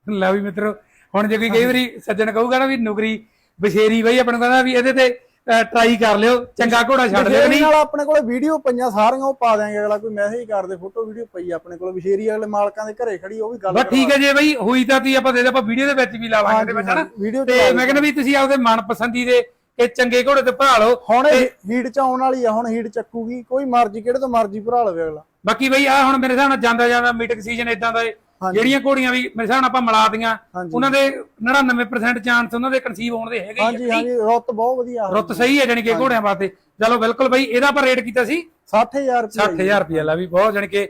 ਲੈ ਵੀ ਮਿੱਤਰੋ ਹੁਣ ਜੇ ਕੋਈ ਕਈ ਵਾਰੀ ਸੱਜਣ ਕਹੂਗਾ ਨਾ ਵੀ ਨੁਕਰੀ ਬਸ਼ੇਰੀ ਬਾਈ ਆਪਾਂ ਨੂੰ ਕਹਿੰਦਾ ਵੀ ਇਹਦੇ ਤੇ ਟਰਾਈ ਕਰ ਲਿਓ ਚੰਗਾ ਘੋੜਾ ਛੱਡ ਬਸ਼ੇਰੀ ਨਹੀਂ। ਨਾਲ ਆਪਣੇ ਕੋਲੇ ਵੀਡੀਓ ਪਈਆਂ ਸਾਰੀਆਂ ਉਹ ਪਾ ਦਿਆਂਗੇ ਅਗਲਾ ਕੋਈ ਮੈਸੇਜ ਕਰਦੇ ਫੋਟੋ ਵੀਡੀਓ ਪਈ ਆਪਣੇ ਕੋਲ। ਬਸ਼ੇਰੀ ਵਾਲੇ ਮਾਲਕਾਂ ਦੇ ਘਰੇ ਖੜੀ ਉਹ ਵੀ ਗੱਲ ਬਸ ਠੀਕ ਹੈ ਜੇ ਬਾਈ ਹੋਈ ਤਾਂ ਤੀ ਆਪਾਂ ਦੇ ਦੇ ਆਪਾਂ ਵੀਡੀਓ ਦੇ ਵਿੱਚ ਵੀ ਲਾਵਾਂਗੇ ਇਹਦੇ ਵਿੱਚ ਹਨਾ? ਤੇ ਮੈਂ ਕਹਿੰਦਾ ਵੀ ਤੁਸੀਂ ਆਪਦੇ ਮਨਪਸੰਦੀ ਦੇ ਇਹ ਚੰਗੇ ਘੋੜੇ ਤੇ ਭਰਾ ਲਓ। ਹੁਣ ਹੀਟ ਚ ਆਉਣ ਵਾਲੀ ਆ ਹੁਣ ਹੀਟ ਚੱਕੂਗੀ ਕੋਈ ਮਰਜ਼ੀ ਕਿਹੜੇ ਤੋਂ ਮਰਜ਼ੀ ਭਰਾ ਲਵੇ ਅਗਲਾ। ਬਾਕੀ ਬਈ ਆ ਹੁਣ ਮੇਰੇ ਹਿਸਾਬ ਨਾਲ ਜਾਂਦਾ ਜਾਂਦਾ ਮੀਟਿੰਗ ਸੀਜ਼ਨ ਇਦਾਂ ਦਾ ਏ। ਜਿਹੜੀਆਂ ਘੋੜੀਆਂ ਵੀ ਮੇਰੇ ਹਿਸਾਬ ਨਾਲ ਆਪਾਂ ਮਿਲਾ ਦੀਆਂ ਹਾਂਜੀ। ਉਹਨਾਂ ਦੇ 99% ਚਾਂਸ ਉਹਨਾਂ ਦੇ ਕਨਸੀਵ ਹੋਣ ਦੇ ਹੈਗੇ ਹਾਂਜੀ ਹਾਂਜੀ ਰੁੱਤ ਬਹੁਤ ਵਧੀਆ ਰੁੱਤ ਸਹੀ ਹੈ ਜਾਨੀ ਕਿ ਘੋੜਿਆਂ ਵਾਸਤੇ। ਚਲੋ ਬਿਲਕੁਲ ਬਈ ਇਹਦਾ ਆਪਾਂ ਰੇਟ ਕੀਤਾ ਸੀ? 60000 ਰੁਪਏ 60000 ਰੁਪਏ ਲਾ ਵੀ ਬਹੁਤ ਜਾਨੀ ਕਿ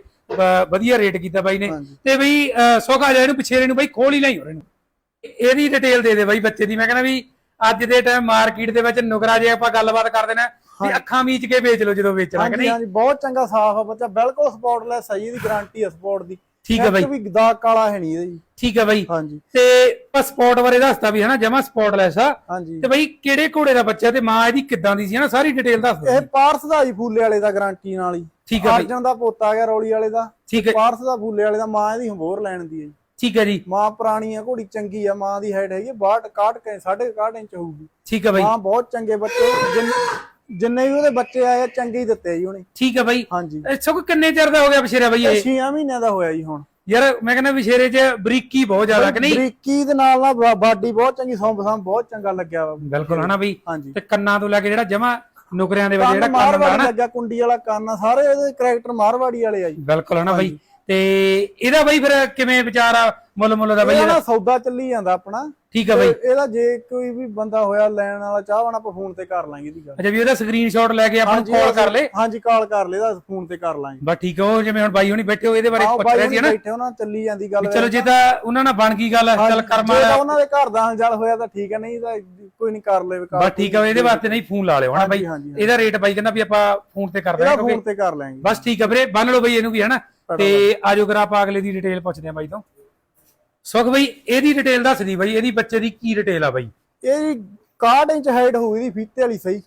ਵਧੀਆ ਰੇਟ ਕੀਤਾ ਬਾਈ ਨੇ। ਤੇ ਬਈ ਸੋਗਾ ਜਾ ਇਹਨੂੰ ਪਿਛੇਰੇ ਨੂੰ ਬਾਈ ਖੋਲ ਹੀ ਲਈ ਹੋ ਇਹਨੂੰ। ਇਹ- ਇਹਦੀ ਡਿਟੇਲ ਦੇ ਦੇ ਬਾਈ ਬੱਚੇ ਦੀ। ਮੈਂ ਕਹਿੰਦਾ ਵੀ ਅੱਜ ਦੇ ਟਾਈਮ ਮਾਰਕੀਟ ਦੇ ਵਿੱਚ ਨੁਕਰਾ ਜੇ ਆਪਾਂ ਗੱਲਬਾਤ ਕਰਦੇ ਨਾ ਵੀ ਅੱਖਾਂ ਮੀਚ ਕੇ ਵੇਚ ਲਓ ਜਦੋਂ ਵੇਚਣਾ ਕਿ ਨਹੀਂ? ਹਾਂਜੀ ਬਹੁਤ ਚੰਗਾ ਸਾਫ਼ ਆ ਬੱਚਾ ਬਿਲਕੁਲ ਸਪੋਰਟਲੈਸ ਹੈ ਜੀ ਇਹਦੀ ਗਾਰੰਟੀ ਹੈ ਸਪੋਰਟ ਦੀ। ਠੀਕ ਹੈ ਬਾਈ। ਵੀ ਦਾਗ ਕਾਲਾ ਹੈ ਨਹੀਂ ਇਹਦੇ ਜੀ। ਠੀਕ ਹੈ ਬਾਈ। ਹਾਂਜੀ। ਤੇ ਆਪਾਂ ਸਪੋਰਟ ਬਾਰੇ ਦੱਸਤਾ ਵੀ ਹਨਾ ਜਮਾ ਸਪੋਰਟਲੈਸ ਆ। ਹਾਂਜੀ। ਤੇ ਬਾਈ ਕਿਹੜੇ ਘੋੜੇ ਦਾ ਬੱਚਾ ਤੇ ਮਾਂ ਇਹਦੀ ਕਿੱਦਾਂ ਦੀ ਸੀ ਹਨਾ ਸਾਰੀ ਡਿਟੇਲ ਦੱਸ ਦਿਓ ਇਹ ਪਾਰਸ ਦਾ ਜੀ ਫੂਲੇ ਵਾਲੇ ਦਾ ਗਾਰੰਟੀ ਨਾਲ ਹੀ। ਠੀਕ ਹੈ ਬਾਈ। ਅਰਜਨ ਦਾ ਪੋਤਾ ਆ ਗਿਆ ਰੌਲੀ ਵਾਲੇ ਦਾ। ਠੀਕ ਹੈ। ਪਾਰਸ ਦਾ ਫੂਲੇ ਵਾਲੇ ਦਾ ਮਾਂ ਇਹਦੀ ਹੋਰ ਲੈਣ ਦੀ ਹੈ ਜੀ। ਠੀਕ ਹੈ ਜੀ। ਮਾਂ ਪੁਰਾਣੀ ਆ ਘੋੜੀ ਚੰਗੀ ਆ ਮਾਂ ਦੀ ਹਾਈਟ ਹੈਗੀ 62 61 ਕੈ 61 ਇੰਚ ਹੋਊਗੀ। ਠੀਕ ਹੈ ਬਾਈ। ਮਾਂ ਬਹੁਤ ਚੰਗੇ ਬੱਚੇ ਜਿੰਨ- ਵੀ ਉਹਦੇ ਬੱਚੇ ਆਏ ਆ, ਚੰਗੇ ਹੀ ਦਿੱਤੇ ਜੀ ਉਹਨੇ। ਠੀਕ ਹੈ ਬਾਈ। ਹਾਂਜੀ। ਇਹ ਸਗੋਂ ਕਿੰਨੇ ਚਿਰ ਦਾ ਹੋ ਗਿਆ ਬਸ਼ੇਰਾ ਬਾਈ ਇਹ? ਇਹ 6 ਮਹੀਨਿਆਂ ਦਾ ਹੋਇਆ ਜੀ ਹੁਣ। ਯਾਰ ਮੈਂ ਕਹਿੰਦਾ ਬਸ਼ੇਰੇ 'ਚ ਬਰੀਕੀ ਬਹੁਤ ਜ਼ਿਆਦਾ ਕਿ ਨਹੀਂ? ਬਰੀਕੀ ਦੇ ਨਾਲ ਨਾਲ ਬਾਡੀ ਬਹੁਤ ਚੰਗੀ ਸੌਂਪ ਸਾਂਪ ਬਹੁਤ ਚੰਗਾ ਲੱਗਿਆ ਵਾ। ਬਿਲਕੁਲ ਹਨਾ ਬਈ? ਹਾਂਜੀ। ਤੇ ਕੰਨਾਂ ਤੋਂ ਲੈ ਕੇ ਜਿਹੜਾ ਜਮਾ ਨੁਕਰਿਆਂ ਦੇ ਵਿੱਚ ਜਿਹੜਾ ਕੰਨ ਹੁੰਦਾ ਲੱਗਾ ਕੁੰਡੀ ਵਾਲਾ ਕੰਨ ਆ, ਸਾਰੇ ਇਹਦੇ ਕਰੈਕਟਰ ਮਾਰਵਾੜੀ ਵਾਲੇ ਆ ਜੀ। ਬਿਲਕੁਲ ਹਨਾ ਬਈ? ਤੇ ਇਹਦਾ ਬਈ ਫਿਰ ਕਿਵੇਂ ਵਿਚਾਰ ਆ ਮੁੱਲ ਮੁੱਲ ਦਾ ਬਈ ਇਹਦਾ? ਨਾ ਸੌਦਾ ਚੱਲੀ ਜਾਂਦਾ ਆਪਣਾ। ਠੀਕ ਹੈ ਬਈ। ਇਹਦਾ ਜੇ ਕੋਈ ਵੀ ਬੰਦਾ ਹੋਇਆ ਲੈਣ ਵਾਲਾ ਚਾਹਵਾਨਾ ਆਪਾਂ ਫੋਨ ਤੇ ਕਰ ਲਾਂਗੇ ਇਹਦੀ ਗੱਲ। ਅੱਛਾ ਵੀ ਉਹਦਾ ਸਕਰੀਨਸ਼ਾਟ ਲੈ ਕੇ ਆਪਾਂ ਨੂੰ ਕਾਲ ਕਰ ਲੈ ਹਾਂਜੀ ਕਾਲ ਕਰ ਲੈ ਇਹਦਾ ਫੋਨ ਤੇ ਕਰ ਲਾਂਗੇ। ਬਸ ਠੀਕ ਹੈ ਉਹ ਜਿਵੇਂ ਹੁਣ ਬਾਈ ਹੁਣੀ ਬੈਠੇ ਹੋ ਇਹਦੇ ਬਾਰੇ ਪੁੱਛ ਰਹੇ ਸੀ ਹਨਾ? ਬੈਠੇ ਉਹਨਾਂ ਚੱਲੀ ਜਾਂਦੀ ਗੱਲ ਚਲੋ ਜੇ ਤਾਂ ਉਹਨਾਂ ਨਾਲ ਬਣ ਗਈ ਗੱਲ ਚੱਲ ਕਰਮ ਜੇ ਉਹਨਾਂ ਦੇ ਘਰ ਦਾ ਹੰਜਲ ਹੋਇਆ ਤਾਂ ਠੀਕ ਹੈ ਨਹੀਂ ਤਾਂ ਕੋਈ ਨਹੀਂ ਕਰ ਲੈ ਬਸ ਠੀਕ ਹੈ ਇਹਦੇ ਵਾਸਤੇ ਨਹੀਂ ਫੋਨ ਲਾ ਲਿਓ ਹਨਾ ਬਾਈ? ਇਹਦਾ ਰੇਟ ਬਾਈ ਕਹਿੰਦਾ ਵੀ ਆਪਾਂ ਫੋਨ ਤੇ ਕਰ ਦਾਂਗੇ ਫੋਨ ਤੇ ਕਰ ਲਾਂਗੇ। ਬਸ ਠੀਕ ਹੈ ਵੀਰੇ ਬੰਨ ਲਓ ਬਈ ਇਹਨੂੰ ਵੀ ਹਨਾ? ਤੇ ਆਜੋ ਕਰਾ ਆਪਾਂ ਅਗਲੇ ਦੀ ਡਿਟੇਲ ਪੁੱਛਦੇ ਆ ਬਾਈ ਤੋਂ। ਸੁਖ ਬਈ ਇਹਦੀ ਡਿਟੇਲ ਦੱਸ ਦੀ ਬਾਈ ਇਹਦੀ ਬੱਚੇ ਦੀ ਕੀ ਡਿਟੇਲ ਆ ਬਾਈ? ਇਹ ਜੀ 61 ਇੰਚ ਹਾਈਟ ਹੋਊ ਇਹਦੀ ਫੀਤੇ ਵਾਲੀ ਸਹੀ।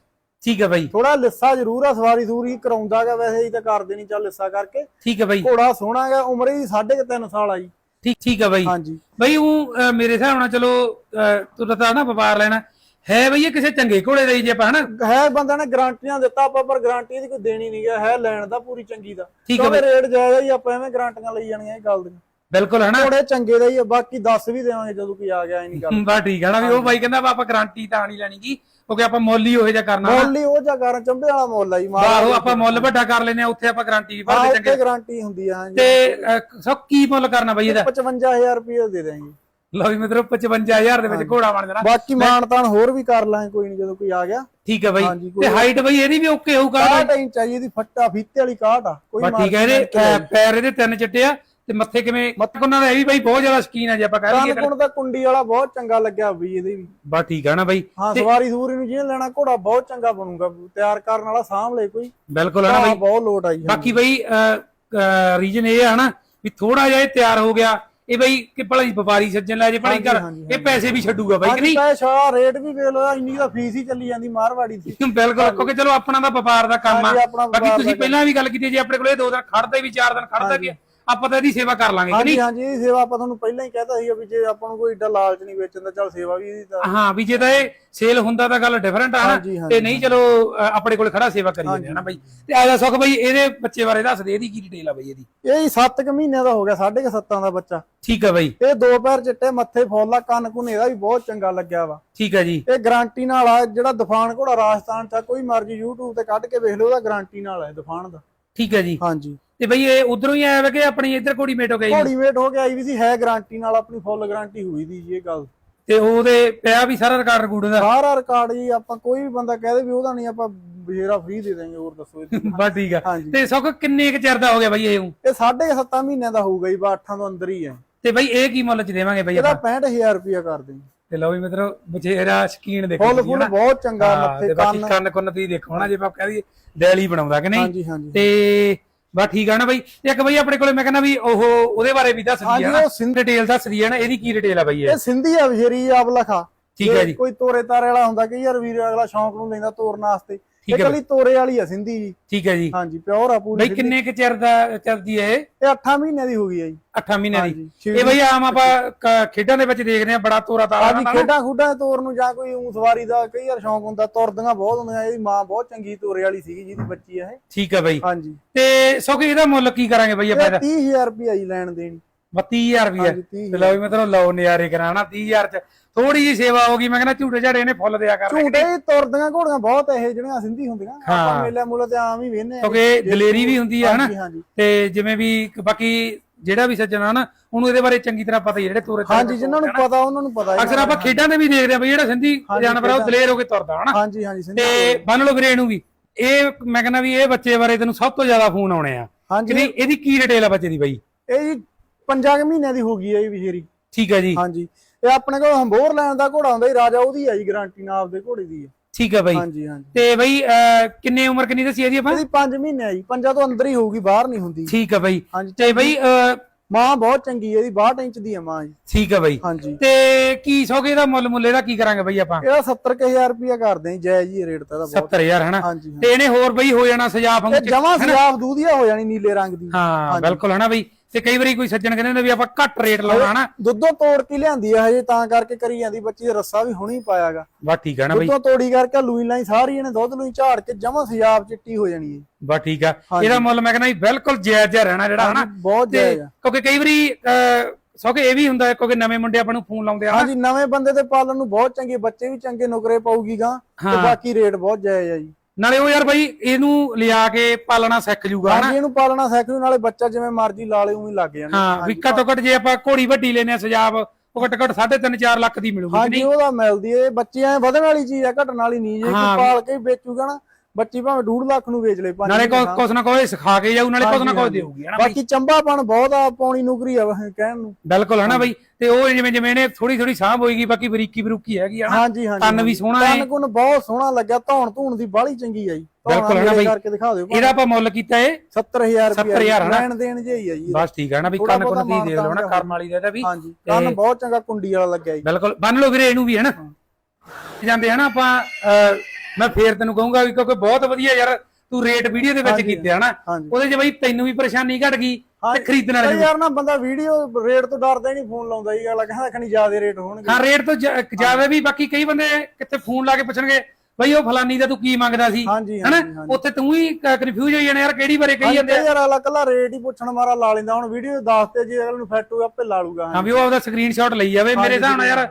ਠੀਕ ਹੈ ਬਾਈ। ਥੋੜਾ ਲਿੱਸਾ ਜ਼ਰੂਰ ਆ ਸਵਾਰੀ ਸੂਰੀ ਕਰਾਉਂਦਾਗਾ ਵੈਸੇ ਹੀ ਤਾਂ ਕਰਦੇ ਨਹੀਂ ਚੱਲ ਲਿੱਸਾ ਕਰਕੇ। ਠੀਕ ਹੈ ਬਾਈ। ਘੋੜਾ ਸੋਹਣਾ ਗਾ ਉਮਰ ਇਹਦੀ 3.5 ਸਾਲ ਆ ਜੀ। ਠੀਕ ਠੀਕ ਹੈ ਬਾਈ। ਹਾਂਜੀ। ਬਈ ਉਹ ਮੇਰੇ ਹਿਸਾਬ ਨਾਲ ਚਲੋ ਅਹ, ਤੂੰ ਤਾਂ ਨਾ ਵਪਾਰ ਲੈਣਾ ਹੈ ਬਈ ਇਹ ਕਿਸੇ ਚੰਗੇ ਘੋੜੇ ਹੀ ਜੇ ਆਪਾਂ ਹਨਾ? ਹੈ ਬੰਦਾ ਨੇ ਗਾਰੰਟੀਆਂ ਦਿੱਤਾ ਆਪਾਂ ਪਰ ਗਾਰੰਟੀ ਦੀ ਕੋਈ ਦੇਣੀ ਨਹੀਂ ਗਿਆ ਹੈ ਲੈਣ ਦਾ ਪੂਰੀ ਚੰਗੀ ਦਾ। ਠੀਕ ਹੈ ਰੇਟ ਜਾਇਜ਼ ਜੀ ਆਪਾਂ ਐਵੇਂ ਗਾਰੰਟੀਆਂ ਲਈ ਜਾਣੀਆਂ ਇਹ ਗੱਲ ਦੀਆਂ। ਬਿਲਕੁਲ ਹਨਾ। ਘੋੜੇ ਚੰਗੇ ਦਾ ਹੀ ਆ, ਬਾਕੀ ਦੱਸ ਵੀ ਦੇਵਾਂਗੇ ਜਦੋਂ ਕੋਈ ਆ ਗਿਆ ਇਹ ਨਹੀਂ ਗੱਲ। ਬਾ ਠੀਕ ਹੈ ਨਾ ਵੀ ਉਹ ਬਾਈ ਕਹਿੰਦਾ ਵਾ ਆਪਾਂ ਗਾਰੰਟੀ ਤਾਂ ਨਹੀਂ ਲੈਣੀ ਗੀ ਕਿਉਂਕਿ ਆਪਾਂ ਮੁੱਲ ਹੀ ਉਹੋ ਜਿਹਾ ਕਰਨਾ ਮੁੱਲ ਹੀ ਉਹ ਜਾ ਕਾਰਨ ਚੰਬੇ ਵਾਲਾ ਮੁੱਲ ਆ ਜੀ ਮਾਰ ਬਾਹਰੋਂ ਆਪਾਂ ਮੁੱਲ। ਵੱਡਾ ਕਰ ਲੈਨੇ ਆ ਉੱਥੇ ਆਪਾਂ ਗਾਰੰਟੀ ਵੀ ਹਾਂ ਭਰਦੇ ਚੰਗੇ ਗਾਰੰਟੀ ਹੁੰਦੀ ਆ ਹਾਂਜੀ। ਤੇ ਸਭ ਕੀ ਮੁੱਲ ਕਰਨਾ ਬਈ ਇਹਦਾ? 55000 ਰੁਪਏ ਦੇ ਦੇਵਾਂਗੇ ਲਓ ਵੀ ਮਿੱਤਰੋ 55000 ਦੇ ਵਿੱਚ ਘੋੜਾ ਬਣ ਜਾਣਾ। ਬਾਕੀ ਮਾਨ ਤਾਨ ਹੋਰ ਵੀ ਕਰ ਲਾਂਗੇ ਕੋਈ ਨਹੀਂ ਜਦੋਂ ਕੋਈ ਆ ਗਿਆ। ਠੀਕ ਹੈ ਬਾਈ। ਤੇ ਹਾਈਟ ਬਈ ਇਹਦੀ ਵੀ ਓਕੇ ਹੋਊਗਾ 61 ਇੰਚ ਆ ਜੀ ਇਹਦੀ ਫੱਟਾ ਫੀਤੇ ਵਾਲੀ ਕਾਟ ਆ। ਕੋਈ ਬਸ ਠੀਕ ਹੈ ਇਹਦੇ ਪੈਰ ਇਹਦੇ ਤਿੰਨ ਚਿੱਟੇ ਆ ਤੇ ਮੱਥੇ ਕਿਵੇਂ ਮੱਥੇ ਉਹਨਾਂ ਦਾ ਇਹ ਵੀ ਬਾਈ ਬਹੁਤ ਜ਼ਿਆਦਾ ਸ਼ਕੀਨ ਆ ਜੇ ਆਪਾਂ ਕਹਿ ਲਈਏ ਦਾ ਕੁੰਡੀ ਵਾਲਾ ਬਹੁਤ ਚੰਗਾ ਲੱਗਿਆ ਵੀ ਇਹਦੇ ਵੀ। ਬਸ ਠੀਕ ਹੈ ਨਾ ਬਾਈ। ਹਾਂ ਸਵਾਰੀ ਸੂਰੀ ਨੂੰ ਜਿਹਨੇ ਲੈਣਾ ਘੋੜਾ ਬਹੁਤ ਚੰਗਾ ਬਣੂਗਾ। ਤਿਆਰ ਕਰਨ ਵਾਲਾ ਸਾਂਭ ਲੈ ਕੋਈ। ਬਿਲਕੁਲ ਹੈ ਨਾ ਹਾਂ ਬਾਈ। ਬਹੁਤ ਲੋਟ ਆਈ ਬਾਕੀ ਬਈ ਰੀਜਨ ਇਹ ਹੈ ਨਾ ਵੀ ਥੋੜਾ ਜਿਹਾ ਇਹ ਤਿਆਰ ਹੋ ਗਿਆ ਇਹ ਬਈ ਕਿ ਭਲਾ ਵਪਾਰੀ ਸੱਜਣ ਲੈ ਜੇ ਭਲਾ ਕਰ ਹਾਂਜੀ, ਇਹ ਪੈਸੇ ਵੀ ਛੱਡੂਗਾ ਬਾਈ ਕਿ ਨਹੀਂ? ਪੈਸਾ ਰੇਟ ਵੀ ਵੇਖ ਲਓ ਇੰਨੀ ਦਾ ਫੀਸ ਹੀ ਚੱਲੀ ਜਾਂਦੀ ਮਾਰਵਾੜੀ ਦੀ। ਬਿਲਕੁਲ ਕਿਉਂਕਿ ਚਲੋ ਆਪਣਾ ਦਾ ਵਪਾਰ ਦਾ ਕੰਮ ਆ। ਬਾਕੀ ਤੁਸੀਂ ਪਹਿਲਾਂ ਵੀ ਗੱਲ ਕੀਤੀ ਜੇ ਆਪਣੇ ਕੋਲ ਇਹ ਦੋ ਦਿਨ ਖੜਦਾ ਵੀ ਚਾਰ ਦਿਨ ਖੜਦਾ ਕਿ ਆਪਾਂ ਤਾਂ ਇਹਦੀ ਸੇਵਾ ਕਰ ਲਾਂਗੇ ਕਿ ਹਾਂਜੀ ਨਹੀਂ? ਹਾਂਜੀ ਇਹ ਸੇਵਾ ਆਪਾਂ ਤੁਹਾਨੂੰ ਪਹਿਲਾਂ ਹੀ ਕਹਿਤਾ ਸੀ ਵੀ ਜੇ ਆਪਾਂ ਨੂੰ ਕੋਈ ਏਡਾ ਲਾਲਚ ਨਹੀਂ ਵੇਚਣ ਦਾ ਚੱਲ ਸੇਵਾ ਵੀ ਇਹਦੀ ਤਾਂ ਹਾਂ ਵੀ ਜੇ ਤਾਂ ਇਹ ਸੇਲ ਹੁੰਦਾ ਤਾਂ ਗੱਲ ਡਿਫਰੈਂਟ ਆ ਨਾ। ਹਾਂਜੀ, ਤੇ ਨਹੀਂ ਚਲੋ ਅ, ਆਪਣੇ ਕੋਲ ਖੜਾ ਸੇਵਾ ਕਰੀ ਜਾਂਦੇ ਆ ਨਾ ਬਾਈ। ਤੇ ਆਜਾ ਸੁਖ ਬਾਈ ਇਹਦੇ ਬੱਚੇ ਬਾਰੇ ਦੱਸ ਦੇ ਇਹਦੀ ਕੀ ਡਿਟੇਲ ਆ ਬਾਈ ਇਹਦੀ? ਇਹ ਹੀ 7 ਕੁ ਮਹੀਨਿਆਂ ਦਾ ਹੋ ਗਿਆ 7.5 ਦਾ ਬੱਚਾ। ਠੀਕ ਆ ਬਾਈ। ਇਹ ਦੋ ਪੈਰ ਚਿੱਟੇ ਮੱਥੇ ਫੋਲਾ ਕੰਨ ਕੁੰਨ ਇਹਦਾ ਵੀ ਬਹੁਤ ਚੰਗਾ ਲੱਗਿਆ ਵਾ। ਠੀਕ ਆ ਜੀ। ਇਹ ਗਾਰੰਟੀ ਨਾਲ ਆ ਜਿਹੜਾ ਦਫਾਨ ਘੋੜਾ ਰਾਜਸਥਾਨ ਚ ਆ, ਕੋਈ ਮਰਜ਼ੀ YouTube ਤੇ ਕੱਢ ਕੇ ਵੇਖ ਲਓ ਉਹਦਾ ਗਾਰੰਟੀ ਨਾਲ ਹੈ ਦਫਾਨ ਦਾ। ਠੀਕ ਆ ਜੀ। ਹਾਂਜੀ। ਤੇ ਬਈ ਇਹ ਉਧਰੋਂ ਹੀ ਆਇਆ ਵਾ ਕਿ ਆਪਣੀ ਇੱਧਰ ਕੋੜੀ ਮੇਟ ਹੋ ਗਈ ਘੋੜੀ ਹੋ ਕੇ ਆਈ ਵੀ ਸੀ ਹੈ ਗਾਰੰਟੀ ਨਾਲ ਆਪਣੀ ਫੁੱਲ ਗਾਰੰਟੀ ਹੋਈ ਦੀ ਜੀ ਇਹ ਗੱਲ। ਤੇ ਉਹਦੇ ਪਿਆ ਵੀ ਸਾਰਾ ਰਿਕਾਰਡ ਰਿਕੂਡ ਦਾ? ਸਾਰਾ ਰਿਕਾਰਡ ਜੀ ਆਪਾਂ ਕੋਈ ਵੀ ਬੰਦਾ ਕਹਦੇ ਵੀ ਉਹਦਾ ਨਹੀਂ ਆਪਾਂ ਬਜੇਰਾ ਫ੍ਰੀ ਦੇ ਦਾਂਗੇ ਹੋਰ ਦੱਸੋ। ਬਸ ਠੀਕ ਆ। ਤੇ ਸੁਖ ਕਿੰਨੇ ਕੁ ਚਿਰ ਦਾ ਹੋ ਗਿਆ ਬਾਈ ਇਹ? ਇਹ 7.5 ਮਹੀਨਿਆਂ ਦਾ ਹੋਊਗਾ ਜੀ ਬਾ 8 ਤੋਂ ਅੰਦਰ ਹੀ ਹੈ। ਤੇ ਬਈ ਇਹ ਕੀ ਮੁੱਲ ਚ ਦੇਵਾਂਗੇ ਬਈ ਇਹਦਾ ਆਪਾਂ? 65000 ਰੁਪਇਆ ਕਰ ਦੇਂਗੇ ਤੇ ਲਓ ਵੀ ਮਿੱਤਰੋ ਬਥੇਰਾ ਸ਼ਕੀਨ ਦੇਖੋ ਫੁੱਲ ਫੁੱਲ। ਬਹੁਤ ਚੰਗਾ ਮੱਥੇ ਕੰਨ। ਕੰਨ ਕੁੰਨ ਤੁਸੀਂ ਦੇਖੋ ਨਾ ਜੇ ਆਪਾਂ ਕਹਿ ਦਈਏ ਡੈਲੀ ਬਣਾਉਂਦਾ ਕਿ ਨਹੀਂ? ਹਾਂਜੀ ਹਾਂਜੀ। ਤੇ ਬਸ ਠੀਕ ਆ ਨਾ ਬਈ? ਇੱਕ ਬਈ ਆਪਣੇ ਕੋਲੇ ਮੈਂ ਕਹਿੰਦਾ ਵੀ ਉਹ ਉਹਦੇ ਬਾਰੇ ਵੀ ਦੱਸ ਹਾਂਜੀ, ਦਈਏ ਨਾ ਉਹ ਸਿੰਧ- ਡਿਟੇਲ ਦੱਸ ਦਈਏ ਨਾ ਇਹਦੀ ਕੀ ਡਿਟੇਲ ਆ ਬਈ ਇਹ? ਇਹ ਸਿੰਧੀ ਆ ਵਿਸ਼ੇਰੀ ਆਪ ਲਖਾ। ਠੀਕ ਹੈ ਜੀ। ਕੋਈ ਤੋਰੇ ਤਾਰੇ ਵਾਲਾ ਹੁੰਦਾ ਕਿ ਯਾਰ ਵੀਰ ਅਗਲਾ ਸ਼ੌਂਕ ਨੂੰ ਲੈਂਦਾ ਤੋਰਨ ਵਾਸਤੇ ਠੀਕ ਹੈ ਕੱਲੀ ਤੋਰੇ ਵਾਲੀ ਆ ਸਿੰਧੀ ਜੀ। ਠੀਕ ਹੈ ਜੀ। ਹਾਂਜੀ ਪਿਓਰ ਆ ਪੂਰੀ ਬਈ ਕਿੰਨੇ ਕੁ ਚਿਰ ਦਾ ਚੱਲਦੀ ਹੈ ਇਹ? ਇਹ 8 ਮਹੀਨਿਆਂ ਦੀ ਹੋ ਗਈ ਆ ਜੀ। 8 ਮਹੀਨਿਆਂ ਦੀ। ਛੇ- ਇਹ ਬਈ ਆਮ ਆਪਾਂ ਕ- ਖੇਡਾਂ ਦੇ ਵਿੱਚ ਦੇਖਦੇ ਆ ਬੜਾ ਤੋਰਾ ਤਾਰਾ ਹਾਂਜੀ ਹੁੰਦਾ ਨਾ। ਖੇਡਾਂ ਖੁੱਡਾਂ ਤੋਰ ਨੂੰ ਜਾਂ ਕੋਈ ਊਂ ਸਵਾਰੀ ਦਾ ਕਈ ਵਾਰ ਸ਼ੌਂਕ ਹੁੰਦਾ ਤੁਰਦੀਆਂ ਬਹੁਤ ਹੁੰਦੀਆਂ ਇਹਦੀ ਮਾਂ ਬਹੁਤ ਚੰਗੀ ਤੋਰੇ ਵਾਲੀ ਸੀਗੀ ਜਿਹਦੀ ਬੱਚੀ ਆ ਇਹ। ਠੀਕ ਹੈ ਬਈ। ਹਾਂਜੀ। ਤੇ ਸੁਖ ਇਹਦਾ ਮੁੱਲ ਕੀ ਕਰਾਂਗੇ ਬਈ ਆਪਾਂ ਇਹ ਇਹਦਾ 30000 ਰੁਪਇਆ ਜੀ ਲੈਣ ਦੇਣੀ। 32000 ਰੁਪਏ ਹਾਂਜੀ 30 ਤੇ ਲਓ ਵੀ ਮਤਲਬ ਲਓ ਨਿਆਰੇ ਕਰਾਣਾ 30000 ਚ ਥੋੜੀ ਜੀ ਸੇਵਾ ਹੋ ਗਈ ਮੈਂ ਕਹਿੰਦਾ ਝੂਟੇ ਝਾੜੇ ਨੇ ਫੁੱਲ ਦਿਆ ਕਰ ਝੂਟੇ ਤੁਰਦੀਆਂ ਘੋੜੀਆਂ ਬਹੁਤ ਇਹ ਜਿਹੜੀਆਂ ਸਿੰਧੀ ਹੁੰਦੀਆਂ। ਆਪਾਂ ਮੇਲੇ ਮੂਲੇ ਤੇ ਆਮ ਹੀ ਵੇਨੇ ਕਿਉਂਕਿ ਦਲੇਰੀ ਵੀ ਹੁੰਦੀ ਹੈ ਹਨਾ? ਤੇ ਜਿਵੇਂ ਵੀ ਬਾਕੀ ਜਿਹੜਾ ਵੀ ਸੱਜਣਾ ਨਾ ਉਹਨੂੰ ਇਹਦੇ ਬਾਰੇ ਚੰਗੀ ਤਰ੍ਹਾਂ ਪਤਾ ਹੀ ਜਿਹੜੇ ਤੋਰੇ ਹਾਂਜੀ ਜਿਨ੍ਹਾਂ ਨੂੰ ਪਤਾ ਉਹਨਾਂ ਨੂੰ ਪਤਾ ਅਕਸਰ ਆਪਾਂ ਖੇਡਾਂ ਦੇ ਵੀ ਦੇਖਦੇ ਆ ਬਈ ਜਿਹੜਾ ਸਿੰਧੀ ਜਾਨਵਰ ਆ ਉਹ ਦਲੇਰ ਹੋ ਕੇ ਤੁਰਦਾ ਹਨਾ? ਹਾਂਜੀ ਹਾਂਜੀ ਸਿੰਧੀ ਤੇ ਬੰਨ ਲਓ ਵੀਰੇ ਇਹਨੂੰ ਵੀ। ਇਹ ਮੈਂ ਕਹਿੰਦਾ ਵੀ ਇਹ ਬੱਚੇ ਬਾਰੇ ਤੈਨੂੰ ਸਭ ਤੋਂ ਜ਼ਿਆਦਾ ਫੋਨ ਆਉਣੇ ਆ। ਹਾਂਜੀ। ਇਹਦੀ ਕੀ ਡਿਟੇਲ ਆ ਬੱਚੇ ਦੀ ਬਾਈ? ਇਹ ਜੀ ਪੰਜਾਂ ਕੁ ਮਹੀਨਿਆਂ ਦੀ ਹੋ ਗਈ ਹੈ ਜੀ ਵਿਸ਼ੇਰੀ ਠੀਕ ਹੈ ਜੀ। ਹਾਂਜੀ। ਇਹ ਆਪਣੇ ਕੋਲ ਹੰਬੋਰ ਲੈਣ ਦਾ ਘੋੜਾ ਹੁੰਦਾ ਜੀ ਰਾਜਾ ਉਹਦੀ ਹੈ ਜੀ ਗਾਰੰਟੀ ਨਾਲ ਆਪਦੇ ਘੋੜੇ ਦੀ ਹੈ ਠੀਕ ਹੈ ਬਾਈ। ਹਾਂਜੀ ਹਾਂਜੀ। ਤੇ ਬਾਈ ਕਿੰਨੇ ਉਮਰ ਕਿੰਨੀ ਦੱਸੀ ਇਹਦੀ ਆਪਾਂ? ਇਹਦੀ 5 ਮਹੀਨੇ ਆ ਜੀ ਪੰਜਾਂ ਤੋਂ ਅੰਦਰ ਹੀ ਹੋਊਗੀ ਬਾਹਰ ਨਹੀਂ ਹੁੰਦੀ। ਠੀਕ ਹੈ ਬਾਈ। ਤੇ ਬਾਈ ਮਾਂ ਬਹੁਤ ਚੰਗੀ ਹੈ ਇਹਦੀ 62 ਇੰਚ ਦੀ ਹੈ ਮਾਂ ਜੀ। ਠੀਕ ਹੈ ਬਾਈ। ਹਾਂਜੀ। ਤੇ ਕੀ ਸੋਗੇ ਦਾ ਮੁੱਲ ਮੁੱਲੇ ਦਾ ਕੀ ਕਰਾਂਗੇ ਬਾਈ ਆਪਾਂ? ਇਹਦਾ 70000 ਰੁਪਇਆ ਕਰਦੇ ਜੀ ਜਾਇਜ਼ ਹੀ ਰੇਟ ਤਾਂ ਇਹਦਾ ਬਹੁਤ। 70000 ਹਨਾ? ਹਾਂਜੀ ਹਾਂ। ਤੇ ਇਹਨੇ ਹੋਰ ਬਈ ਹੋ ਜਾਣਾ ਸਜਾਫ ਵਾਂਗੂ ਜਮਾ ਸਿਆਫ ਦੂਧੀਆ ਹੋ ਜਾਣੀ ਨੀਲੇ ਰੰਗ ਦੀ। ਹਾਂ ਬਿਲਕੁਲ ਹਨਾ ਬਈ? ਤੇ ਕਈ ਵਾਰੀ ਕੋਈ ਸੱਜਣ ਕਹਿੰਦੇ ਨੇ ਵੀ ਆਪਾਂ ਘੱਟ ਰੇਟ ਲਾਉਣਾ ਹਨਾ ਦੁੱਧੋਂ ਤੋੜ ਕੇ ਲਿਆਂਦੀ ਹੈ ਹਜੇ ਤਾਂ ਕਰਕੇ ਕਰੀ ਜਾਂਦੀ ਬੱਚੀ ਰੱਸਾ ਵੀ ਹੁਣੀ ਪਾਇਆਗਾ ਬਸ ਠੀਕ ਹੈ ਨਾ ਬਈ। ਦੁੱਧੋਂ ਤੋੜੀ ਕਰਕੇ ਲੂਈ ਲਾਈ ਸਾਰੀ ਇਹਨੇ ਦੁੱਧ ਲੂਈ ਝਾੜ ਕੇ ਜਮਾ ਸਿਆਫ ਚਿੱਟੀ ਹੋ ਜਾਣੀ ਹੈ ਬਸ ਠੀਕ ਆ। ਇਹਦਾ ਮੁੱਲ ਮੈਂ ਕਹਿੰਦਾ ਬਿਲਕੁਲ ਜਾਇਜ਼ ਜਿਹਾ ਰਹਿਣਾ ਜਿਹੜਾ ਹਨਾ। ਬਹੁਤ ਜਾਇਜ਼ ਆ। ਕਿਉਂਕਿ ਕਈ ਵਾਰੀ ਅਹ, ਸੌਕੇ ਇਹ ਵੀ ਹੁੰਦਾ ਕਿਉਂਕਿ ਨਵੇਂ ਮੁੰਡੇ ਆਪਾਂ ਨੂੰ ਫੋਨ ਲਾਉਂਦੇ ਆ। ਹਾਂਜੀ ਨਵੇਂ ਬੰਦੇ ਤੇ ਪਾਲਣ ਨੂੰ ਬਹੁਤ ਚੰਗੇ ਬੱਚੇ ਵੀ ਚੰਗੇ ਨੁਕਰੇ ਪਾਊਗੀ ਗਾਂ ਤੇ। ਬਾਕੀ ਰੇਟ ਬਹੁਤ ਜਾਇਜ਼ ਆ ਜੀ। ਨਾਲੇ ਉਹ ਯਾਰ ਬਾਈ ਇਹਨੂੰ ਲਿਆ ਕੇ ਪਾਲਣਾ ਸਿੱਖ ਜੂਗਾ ਹਨਾ? ਹਾਂਜੀ ਇਹਨੂੰ ਪਾਲਣਾ ਸਿੱਖ ਲੂ ਨਾਲੇ ਬੱਚਾ ਜਿਵੇਂ ਮਰਜ਼ੀ ਲਾ ਲੇ ਉਵੇਂ ਲੱਗ ਜਾਣਾ ਹਾਂ ਵੀ ਘੱਟੋ ਘੱਟ ਜੇ ਆਪਾਂ ਘੋੜੀ ਵੱਡੀ ਲੈਨੇ ਆ ਸਜਾਬ ਉਹ ਘੱਟੋ ਘੱਟ 3.5 4 ਲੱਖ ਦੀ ਮਿਲੂਗੀ ਹਾਂਜੀ ਉਹਦਾ ਮਿਲਦੀ ਏ ਬੱਚੇ ਐ ਵਧਣ ਵਾਲੀ ਚੀਜ਼ ਆ ਘਟਣ ਵਾਲੀ ਨਹੀਂ ਜੇ ਹਾਂ। ਕੋਈ ਪਾਲ ਕੇ ਹੀ ਵੇਚੂਗਾ ਨਾ ਬੱਚੀ ਭਾਵੇਂ 2 ਲੱਖ ਨੂੰ ਵੇਚ ਲੇ ਪੰਜ ਨਾਲੇ ਮਹੀਨੇ ਕੁਛ ਨਾ ਕੁਛ ਸਿਖਾ ਕੇ ਜਾਊ ਨਾਲੇ ਕੁਛ ਨਾ ਕੁਛ ਹਾਂਜੀ, ਦੇਊਗੀ ਹਨਾ ਬਾਈ ਬਾਕੀ ਚੰਬਾਪਣ ਬਹੁਤ ਆ ਪੌਣੀ ਨੁਕਰੀ ਆ ਵਹ ਕਹਿਣ ਨੂੰ। ਬਿਲਕੁਲ ਹਨਾ ਬਾਈ? ਤੇ ਉਹ ਜਿਵੇਂ ਜਿਵੇਂ ਇਹਨੇ ਥੋੜੀ ਥੋੜੀ ਸਾਂਭ ਹੋਏਗੀ ਬਾਕੀ ਬਰੀਕੀ ਬਰੂਕੀ ਹੈਗੀ ਆ ਹਨਾ ਹਾਂਜੀ ਹਾਂਜੀ ਕੰਨ ਵੀ ਸੋਹਣਾ ਹੈ। ਕੰਨ ਕੁਨ ਬਹੁਤ ਸੋਹਣਾ ਲੱਗਿਆ ਧੌਣ ਧੂਣ ਦੀ ਬਾਹਲੀ ਚੰਗੀ ਆ ਜੀ। ਧੌਣ ਬਿਲਕੁਲ ਹੈ ਨਾ ਨੇੜੇ ਬਾਈ। ਕਰਕੇ ਦਿਖਾ ਦਿਓ ਇਹਦਾ ਆਪਾਂ ਮੁੱਲ ਕੀਤਾ ਏ। 70000 ਰੁਪਏ 70,000 ਹਨਾ? ਲੈਣ ਦੇਣ ਜਿਹੀ ਆ ਜੀ। ਬਸ ਠੀਕ ਹੈ ਨਾ ਵੀ ਕੰਨ ਕੁੰਨ ਦੀ ਦੇਖ ਲਓ ਨਾ? ਮਾਨਤਾਨ ਕਰਮ ਵਾਲੀ ਦਾ ਇਹਦਾ ਵੀ। ਹਾਂਜੀ ਕੰਨ ਬਹੁਤ ਚੰਗਾ ਕੁੰਡੀ ਵਾਲਾ ਲੱਗਿਆ ਜੀ। ਬਿਲਕੁਲ ਬੰਨ ਲਓ ਵੀਰੇ ਇਹਨੂੰ ਵੀ ਹੈ ਨਾ? ਜਾਂਦੇ ਹਨਾ ਆਪਾਂ ਮੈਂ ਫੇਰ ਤੈਨੂੰ ਕਹੂੰਗਾ ਵੀ ਕਿਉਂਕਿ ਬਹੁਤ ਵਧੀਆ ਯਾਰ ਤੂੰ ਰੇਟ ਵੀਡੀਓ ਦੇ ਵਿੱਚ। ਕੀਤੇ ਹਨਾ ਉਹਦੇ 'ਚ ਬਈ ਤੈਨੂੰ ਵੀ ਪਰੇਸ਼ਾਨੀ ਘਟ ਗਈ ਤੇ ਖਰੀਦਣ ਵਾਲੇ। ਯਾਰ ਨਾ ਬੰਦਾ ਵੀਡੀਓ ਰੇਟ ਤੋਂ ਡਰਦਾ ਹੀ ਨਹੀਂ ਫੋਨ ਲਾਉਂਦਾ ਜੀ ਅਗਲਾ ਕਹਿੰਦਾ ਖਣੀ ਜ਼ਿਆਦਾ ਰੇਟ ਹੋਣਗੇ ਹਾਂ ਰੇਟ ਤੋਂ ਜ਼ਿਆਦਾ ਵੀ ਬਾਕੀ ਕਈ ਬੰਦੇ ਕਿੱਥੇ ਫੋਨ ਲਾ ਕੇ ਪੁੱਛਣਗੇ ਬਈ ਉਹ ਫਲਾਨੀ ਦਾ ਤੂੰ ਕੀ ਮੰਗਦਾ ਸੀ ਹਨਾ ਉੱਥੇ ਤੂੰ ਹੀ ਕਨਫਿਊਜ਼ ਹੋਈ ਜਾਣਾ ਯਾਰ ਕਿਹੜੀ ਬਾਰੇ ਕਹੀ ਜਾਂਦੇ ਆ। ਯਾਰ ਅਗਲਾ ਕੱਲਾ ਰੇਟ ਹੀ ਪੁੱਛਣ ਮਾਰਾ ਲਾ ਲੈਂਦਾ ਹੁਣ ਵੀਡੀਓ ਦੱਸ ਤੇ ਜੇ ਅਗਲੇ ਨੂੰ ਫਿੱਟ ਹੋਊ ਆਪੇ ਲਾ ਲੂਗਾ ਹਾਂ ਵੀ ਉਹ ਆਪਦਾ ਸਕਰੀਨਸ਼ਾਟ ਲਈ ਜਾਵੇ ਮੇਰੇ ਹਿਸਾਬ ਨਾਲ ਯਾਰ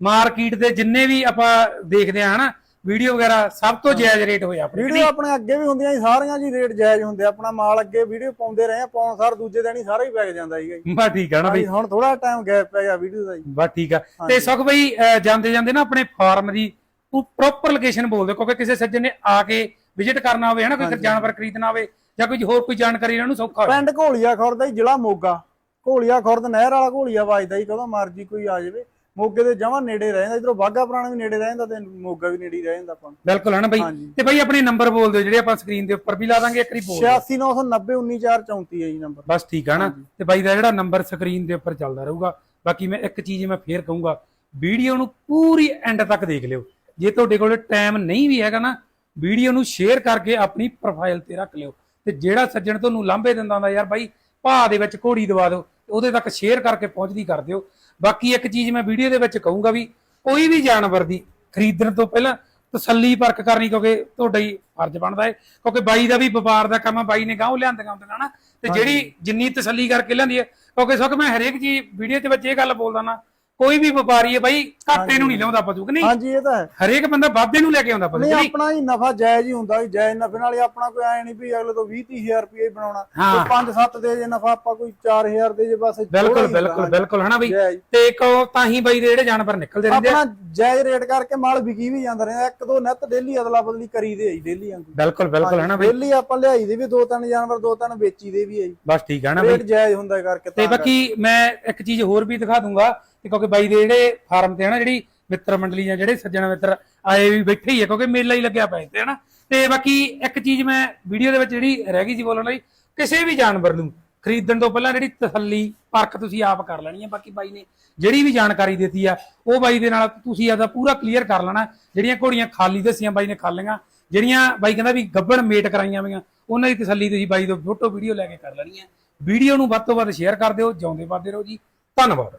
ਮਾਰਕੀਟ ਦੇ ਜਿੰਨੇ ਵੀ ਆਪਾਂ ਦੇਖਦੇ ਆ ਹਨਾ ਵੀਡੀਓ ਵਗੈਰਾ ਸਭ ਤੋਂ ਜਾਇਜ਼ ਰੇਟ ਹੋਏ ਆਪਣੇ ਵੀਡੀਓ ਆਪਣੇ ਅੱਗੇ ਵੀ ਹੁੰਦੀਆਂ ਜੀ ਸਾਰੀਆਂ ਜੀ ਰੇਟ ਜਾਇਜ਼ ਹੁੰਦੇ। ਆਪਣਾ ਮਾਲ ਅੱਗੇ ਵੀਡੀਓ ਪਾਉਂਦੇ ਰਹੇ ਆ ਪਾਉਣ ਸਾਰ ਦੂਜੇ ਦਿਨ ਹੀ ਸਾਰਾ ਹੀ ਵਿਕ ਜਾਂਦਾ ਸੀਗਾ ਜੀ। ਬਸ ਠੀਕ ਆ ਨਾ ਬਈ। ਹੁਣ ਥੋੜਾ ਟਾਈਮ ਗੈਪ ਪੈ ਗਿਆ ਵੀਡੀਓ ਦਾ ਜੀ। ਬਸ ਠੀਕ ਆ। ਤੇ ਸੁਖ ਬਈ ਜਾਂਦੇ ਜਾਂਦੇ ਨਾ ਆਪਣੇ ਫਾਰਮ ਦੀ ਪ੍ਰੋਪਰ ਲੋਕੇਸ਼ਨ ਬੋਲ ਦਿਓ ਕਿਉਂਕਿ ਕਿਸੇ ਸੱਜਣ ਨੇ ਆ ਕੇ ਵਿਜ਼ਿਟ ਕਰਨਾ ਹੋਵੇ ਹਨਾ ਕੋਈ ਜਾਨਵਰ ਖਰੀਦਣਾ ਹੋਵੇ ਜਾਂ ਕੋਈ ਹੋਰ ਕੋਈ ਜਾਣਕਾਰੀ ਇਹਨਾਂ ਨੂੰ ਸੌਖਾ ਹੋਵੇ। ਪਿੰਡ ਘੋਲੀਆ ਖੁਰਦ ਦਾ ਜ਼ਿਲ੍ਹਾ ਮੋਗਾ। ਘੋਲੀਆ ਖੁਰਦ ਨਹਿਰ ਵਾਲਾ ਘੋਲੀਆ ਵੱਜਦਾ ਜੀ ਕਦੋਂ ਮਰਜ਼ੀ ਕੋਈ ਆ ਜਾਵੇ। ਮੋਗੇ ਦੇ ਜਮਾਂ ਨੇੜੇ ਰਹਿੰਦਾ ਇਧਰੋਂ ਬਾਗਾ ਪੁਰਾਣਾ ਵੀ ਨੇੜੇ ਰਹਿੰਦਾ ਤੇ ਮੋਗਾ ਵੀ ਨੇੜੇ ਰਹਿੰਦਾ ਆਪਾਂ ਨੂੰ। ਬਿਲਕੁਲ ਹਨਾ ਬਈ? ਹਾਂਜੀ। ਤੇ ਬਈ ਆਪਣੇ ਨੰਬਰ ਬੋਲ ਦਿਓ ਜਿਹੜੇ ਆਪਾਂ ਸਕਰੀਨ ਦੇ ਉੱਪਰ ਵੀ ਲਾ ਦਾਂਗੇ ਇੱਕ ਵਾਰੀ ਬੋਲ ਦਿਓ। 8690 19434 ਹੈ ਜੀ ਨੰਬਰ। ਬਸ ਠੀਕ ਆ ਨਾ? ਤੇ ਬਾਈ ਦਾ ਜਿਹੜਾ ਨੰਬਰ ਸਕਰੀਨ ਦੇ ਉੱਪਰ ਚੱਲਦਾ ਰਹੂਗਾ ਬਾਕੀ ਮੈਂ ਇੱਕ ਚੀਜ਼ ਮੈਂ ਫੇਰ ਕਹੂੰਗਾ ਵੀਡੀਓ ਨੂੰ ਪੂਰੀ ਐਂਡ ਤੱਕ ਦੇਖ ਲਿਓ। ਜੇ ਤੁਹਾਡੇ ਕੋਲ ਟਾਈਮ ਨਹੀਂ ਵੀ ਹੈਗਾ ਨਾ ਵੀਡੀਓ ਨੂੰ ਸ਼ੇਅਰ ਕਰਕੇ ਆਪਣੀ ਪ੍ਰੋਫਾਈਲ ਤੇ ਰੱਖ ਲਿਓ। ਤੇ ਜਿਹੜਾ ਸੱਜਣ ਤੁਹਾਨੂੰ ਲਾਂਭੇ ਦਿੰਦਾ ਹੁੰਦਾ ਯਾਰ ਬਾਈ ਭਾਅ ਦੇ ਵਿੱਚ ਘੋੜੀ ਦਵਾ ਦਿਓ ਉਹਦੇ ਤੱਕ ਸ਼ੇਅਰ ਕਰਕੇ ਪਹੁੰਚਦੀ ਕਰ ਦਿਓ। ਬਾਕੀ ਇੱਕ ਚੀਜ਼ ਮੈਂ ਵੀਡੀਓ ਦੇ ਵਿੱਚ ਕਹੂੰਗਾ ਵੀ ਕੋਈ ਵੀ ਜਾਨਵਰ ਦੀ ਖਰੀਦਣ ਤੋਂ ਪਹਿਲਾਂ ਤਸੱਲੀ ਪਰਖ ਕਰਨੀ ਕਿਉਂਕਿ ਤੁਹਾਡਾ ਹੀ ਫਰਜ਼ ਬਣਦਾ ਹੈ ਕਿਉਂਕਿ ਬਾਈ ਦਾ ਵੀ ਵਪਾਰ ਦਾ ਕੰਮ ਆ ਬਾਈ ਨੇ ਗਾਉਂ ਲਿਆਂਦੀਆਂ ਹੁੰਦੀਆਂ ਨਾ ਤੇ ਜਿਹੜੀ ਜਿੰਨੀ ਤਸੱਲੀ ਕਰਕੇ ਲਿਆਂਦੀ ਹੈ ਕਿਉਂਕਿ ਸੁੱਖ ਮੈਂ ਹਰੇਕ ਚੀਜ਼ ਵੀਡੀਓ ਦੇ ਵਿੱਚ ਇਹ ਗੱਲ ਬੋਲਦਾ ਨਾ ਕੋਈ ਵੀ ਵਪਾਰੀ ਹੈ ਬਾਈ ਘਾਟੇ ਨੂੰ ਨਹੀਂ ਲਿਆਉਂਦਾ ਪਤੂ ਕਿ ਨਹੀਂ? ਹਾਂਜੀ ਇਹ ਤਾਂ ਹੈ। ਹਰੇਕ ਬੰਦਾ ਵਾਧੇ ਨੂੰ ਲੈ ਕੇ ਆਉਂਦਾ ਪਤੂ ਨਹੀਂ ਕਿ ਆਪਣਾ ਹੀ ਨਫਾ ਜਾਇਜ਼ ਹੀ ਹੁੰਦਾ ਜੀ ਜਾਇਜ਼ ਨਫੇ ਨਾਲ ਹੀ ਆਪਣਾ ਕੋਈ ਐ ਨਹੀਂ ਵੀ ਅਗਲੇ ਤੋਂ 20 30000 ਰੁਪਏ ਬਣਾਉਣਾ। ਕੋਈ 5 7 ਦੇ ਜੇ ਨਫਾ ਆਪਾਂ ਕੋਈ 4000 ਦੇ ਜੇ ਬਸ ਬਿਲਕੁਲ ਬਿਲਕੁਲ। ਬਿਲਕੁਲ ਹਨਾ ਬਈ। ਤੇ ਕਹੋ ਤਾਂ ਹੀ ਬਾਈ ਦੇ ਜਿਹੜੇ ਜਾਨਵਰ ਨਿਕਲਦੇ ਰਹਿੰਦੇ ਆਪਣਾ ਜਾਇਜ਼ ਰੇਟ ਕਰਕੇ ਮਾਲ ਵਿਕੀ ਵੀ ਜਾਂਦਾ ਰਹਿੰਦਾ ਇੱਕ ਦੋ ਨਿੱਤ ਡੇਲੀ ਅਦਲਾ ਬਦਲੀ ਕਰੀਦੇ ਆ ਜੀ ਡੇਲੀ ਵਾਂਗੂ। ਬਿਲਕੁਲ ਬਿਲਕੁਲ ਹਨਾ ਬਈ? ਡੇਲੀ ਆਪਾਂ ਲਿਆਈ ਦੇ ਵੀ ਦੋ ਤਿੰਨ ਜਾਨਵਰ ਦੋ ਤਿੰਨ ਵੇਚੀ ਦੇ ਵੀ ਆ ਜੀ। ਬਸ ਠੀਕ ਹੈ ਨਾ ਬਈ? ਰੇਟ ਜਾਇਜ਼ ਹੁੰਦਾ ਕਰਕੇ ਤੇ ਤਾਂ ਬਾਕੀ ਮੈਂ ਇੱਕ ਚੀਜ਼ ਹੋਰ ਵੀ ਦਿਖਾ ਦੂੰਗਾ ਤੇ ਕਿਉਂਕਿ ਬਾਈ ਦੇ ਜਿਹੜੇ ਫਾਰਮ ਤੇ ਹਨਾ, ਜਿਹੜੀ ਮਿੱਤਰ ਮੰਡਲੀ ਜਾਂ ਜਿਹੜੇ ਸੱਜਣ ਮਿੱਤਰ ਆਏ ਵੀ ਬੈਠੇ ਹੀ ਆ, ਕਿਉਂਕਿ ਮੇਲਾ ਹੀ ਲੱਗਿਆ ਪਿਆ ਇੱਥੇ, ਹਨਾ। ਤੇ ਬਾਕੀ ਇੱਕ ਚੀਜ਼ ਮੈਂ ਵੀਡੀਓ ਦੇ ਵਿੱਚ ਜਿਹੜੀ ਰਹਿ ਗਈ ਸੀ ਬੋਲਣ ਲਈ, ਕਿਸੇ ਵੀ ਜਾਨਵਰ ਨੂੰ ਖਰੀਦਣ ਤੋਂ ਪਹਿਲਾਂ ਜਿਹੜੀ ਤਸੱਲੀ, ਪਰਖ ਤੁਸੀਂ ਆਪ ਕਰ ਲੈਣੀ ਹੈ ਬਾਕੀ ਬਾਈ ਨੇ ਜਿਹੜੀ ਵੀ ਜਾਣਕਾਰੀ ਦਿੱਤੀ ਆ, ਉਹ ਬਾਈ ਦੇ ਨਾਲ ਤੁਸੀਂ ਆਦਾ ਪੂਰਾ ਕਲੀਅਰ ਕਰ ਲੈਣਾ। ਜਿਹੜੀਆਂ ਘੋੜੀਆਂ ਖਾਲੀ ਦੱਸੀਆਂ ਬਾਈ ਨੇ ਖਾਲੀਆਂ ਜਿਹੜੀਆਂ ਬਾਈ ਕਹਿੰਦਾ ਵੀ ਗੱਬਣ ਮੇਟ ਕਰਾਈਆਂ ਹੋਈਆਂ, ਉਹਨਾਂ ਦੀ ਤਸੱਲੀ ਤੁਸੀਂ ਬਾਈ ਤੋਂ ਫੋਟੋ, ਵੀਡੀਓ ਲੈ ਕੇ ਕਰ ਲੈਣੀ ਹੈ ਵੀਡੀਓ ਨੂੰ ਵੱਧ ਤੋਂ ਵੱਧ ਸ਼ੇਅਰ ਕਰ ਦਿਓ, ਜਿਉਂਦੇ ਵੱਧਦੇ ਰਹੋ ਜੀ। ਧੰਨਵਾਦ।